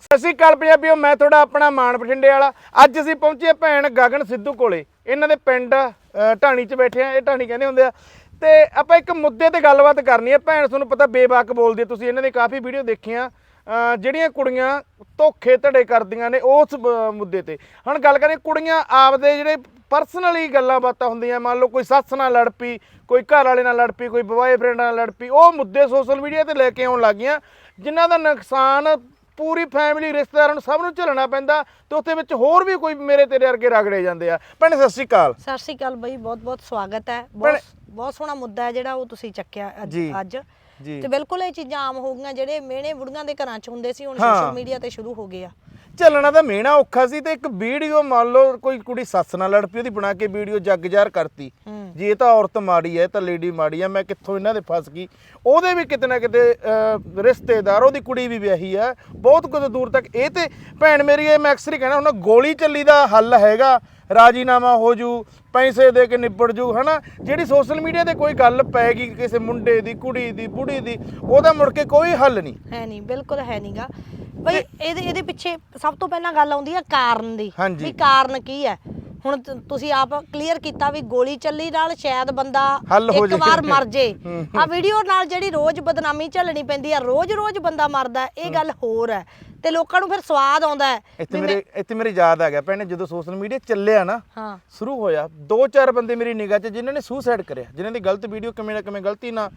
ਸਤਿ ਸ਼੍ਰੀ ਅਕਾਲ ਪੰਜਾਬੀਓ ਮੈਂ ਤੁਹਾਡਾ ਆਪਣਾ ਮਾਨ ਬਠਿੰਡੇ ਵਾਲਾ। ਅੱਜ ਅਸੀਂ ਪਹੁੰਚੇ ਭੈਣ ਗਗਨ ਸਿੱਧੂ ਕੋਲੇ। ਇਹਨਾਂ ਦੇ ਪਿੰਡ ਅ, ਢਾਣੀ 'ਚ ਬੈਠੇ ਆ ਇਹ ਢਾਣੀ ਕਹਿੰਦੇ ਹੁੰਦੇ ਆ। ਤੇ ਆਪਾਂ ਇੱਕ ਮੁੱਦੇ ਤੇ ਗੱਲਬਾਤ ਕਰਨੀ ਹੈ ਭੈਣ ਤੁਹਾਨੂੰ ਪਤਾ ਬੇਬਾਕ ਬੋਲਦੀ ਹੈ ਤੁਸੀਂ ਇਹਨਾਂ ਦੀ ਕਾਫੀ ਵੀਡੀਓ ਦੇਖੀਆਂ ਜਿਹੜੀਆਂ ਕੁੜੀਆਂ ਧੋਖੇ ਧੜੇ ਕਰਦੀਆਂ ਨੇ ਉਸ ਮੁੱਦੇ ਤੇ। ਹੁਣ ਗੱਲ ਕਰੀਏ ਕੁੜੀਆਂ ਆਪਦੇ ਜਿਹੜੇ ਪਰਸਨਲੀ ਗੱਲਾਂ ਬਾਤਾਂ ਹੁੰਦੀਆਂ ਮੰਨ ਲਓ ਕੋਈ ਸੱਸ ਨਾਲ ਲੜ ਪਈ ਕੋਈ ਘਰ ਵਾਲੇ ਨਾਲ ਲੜ ਪਈ ਕੋਈ ਬॉयਫ੍ਰੈਂਡ ਨਾਲ ਲੜ ਪਈ ਉਹ ਮੁੱਦੇ ਸੋਸ਼ਲ ਮੀਡੀਆ ਤੇ ਲੈ ਕੇ ਆਉਣ ਲੱਗੀਆਂ ਜਿਨ੍ਹਾਂ ਦਾ ਨੁਕਸਾਨ ਪੂਰੀ ਫੈਮਿਲੀ ਰਿਸ਼ਤੇਦਾਰਾਂ ਨੂੰ ਸਭ ਨੂੰ ਝੱਲਣਾ ਪੈਂਦਾ ਤੇ ਉੱਥੇ ਵਿੱਚ ਹੋਰ ਵੀ ਕੋਈ ਮੇਰੇ ਤੇਰੇ ਵਰਗੇ ਰਗੜੇ ਜਾਂਦੇ ਆ। ਭੈਣੇ ਸਤਿ ਸ਼੍ਰੀ ਅਕਾਲ। ਸਤਿ ਸ਼੍ਰੀ ਅਕਾਲ ਬਈ ਬਹੁਤ ਬਹੁਤ ਸਵਾਗਤ ਹੈ। ਬਹੁਤ ਬਹੁਤ ਸੋਹਣਾ ਮੁੱਦਾ ਹੈ ਜਿਹੜਾ ਉਹ ਤੁਸੀਂ ਚੱਕਿਆ ਅੱਜ ਜੀ। ਅੱਜ। ਜੀ। ਤੇ ਬਿਲਕੁਲ ਇਹ ਚੀਜ਼ਾਂ ਆਮ ਹੋ ਗਈਆਂ ਜਿਹੜੇ ਮਿਹਣੇ ਬੁੜੀਆਂ ਦੇ ਘਰਾਂ 'ਚ ਹੁੰਦੇ ਸੀ ਹੁਣ ਹਾਂ। ਸੋਸ਼ਲ ਮੀਡੀਆ ਤੇ ਸ਼ੁਰੂ ਹੋ ਗਏ ਆ। ਚੱਲਣਾ ਤਾਂ ਮਿਹਣਾ ਔਖਾ ਸੀ ਤੇ ਇੱਕ ਵੀਡੀਓ ਮੰਨ ਲਓ ਕੋਈ ਕੁੜੀ ਸੱਸ ਨਾਲ ਲੜ ਪਈ ਉਹਦੀ ਬਣਾ ਕੇ ਵੀਡੀਓ ਜੱਗ ਜ਼ਾਹਰ ਕਰਤੀ ਜੇ ਇਹ ਤਾਂ ਔਰਤ ਮਾੜੀ ਇਹ ਤਾਂ ਲੇਡੀ ਮਾੜੀ ਹੈ ਮੈਂ ਕਿੱਥੋਂ ਇਹਨਾਂ ਦੇ ਫਸ ਗਈ? ਉਹਦੇ ਵੀ ਕਿਤੇ ਨਾ ਕਿਤੇ ਰਿਸ਼ਤੇਦਾਰ ਉਹਦੀ ਕੁੜੀ ਵੀ ਵਿਆਹੀ ਹੈ ਬਹੁਤ ਕੁਝ ਦੂਰ ਤੱਕ ਇਹ ਤੇ ਭੈਣ ਮੇਰੀ ਇਹ ਮੈਂ ਅਕਸਰ ਹੀ ਕਹਿਣਾ ਹੁੰਦਾ ਗੋਲੀ ਚੱਲੀ ਦਾ ਹੱਲ ਹੈਗਾ। ਰਾਜੀਨਾਮਾ ਹੋ ਜੂ ਪੈਸੇ ਦੇ ਕੇ ਨਿਬੜ ਜੂ ਹਨਾ? ਜਿਹੜੀ ਸੋਸ਼ਲ ਮੀਡੀਆ ਤੇ ਕੋਈ ਗੱਲ ਪੈ ਗਈ ਕਿਸੇ ਮੁੰਡੇ ਦੀ ਕੁੜੀ ਦੀ ਬੁੜੀ ਦੀ ਉਹਦਾ ਮੁੜ ਕੇ ਕੋਈ ਹੱਲ ਨਹੀਂ। ਹੈ ਨਹੀਂ ਬਿਲਕੁਲ ਹੈ ਨਹੀਂਗਾ ਬਈ ਇਹਦੇ ਇਹਦੇ ਪਿੱਛੇ ਸਭ ਤੋਂ ਪਹਿਲਾਂ ਗੱਲ ਆਉਂਦੀ ਹੈ ਕਾਰਨ ਦੀ ਹਾਂਜੀ। ਵੀ ਕਾਰਨ ਕੀ ਹੈ? ਹੁਣ ਤ- ਤੁਸੀਂ ਆਪ ਕਲੀਅਰ ਕੀਤਾ ਵੀ ਗੋਲੀ ਚੱਲੀ ਨਾਲ ਸ਼ਾਇਦ ਬੰਦਾ ਹੱਲ ਹੋ ਇੱਕ ਜੇ। ਵਾਰ ਮਰ ਜੇ। ਹੂੰ। ਆ ਵੀਡੀਓ ਨਾਲ ਜਿਹੜੀ ਰੋਜ਼ ਬਦਨਾਮੀ ਝੱਲਣੀ ਪੈਂਦੀ ਆ ਰੋਜ਼-ਰੋਜ਼ ਬੰਦਾ ਮਰਦਾ ਹੈ, ਇਹ ਗੱਲ ਹੋਰ ਹੈ। ਤੇ ਲੋਕਾਂ ਨੂੰ ਫਿਰ ਸਵਾਦ ਆਉਂਦਾ ਹੈ। ਇੱਥੇ ਮੇਰੇ ਇੱਥੇ ਮੇਰੇ ਯਾਦ ਆ ਗਿਆ ਭੈਣੇ ਜਦੋਂ ਸੋਸ਼ਲ ਮੀਡੀਆ ਚੱਲਿਆ ਨਾ ਹਾਂ। ਸ਼ੁਰੂ ਹੋਇਆ ਦੋ ਚਾਰ ਬੰਦੇ ਮੇਰੀ ਨਿਗਾਹ 'ਚ ਜਿਨ੍ਹਾਂ ਨੇ ਸੁਸਾਈਡ ਕਰਿਆ ਜਿਨ੍ਹਾਂ ਦੀ ਗਲਤ ਵੀਡੀਓ ਕਿਵੇਂ ਨਾ ਕਿਵੇਂ ਗਲਤੀ ਨਾਲ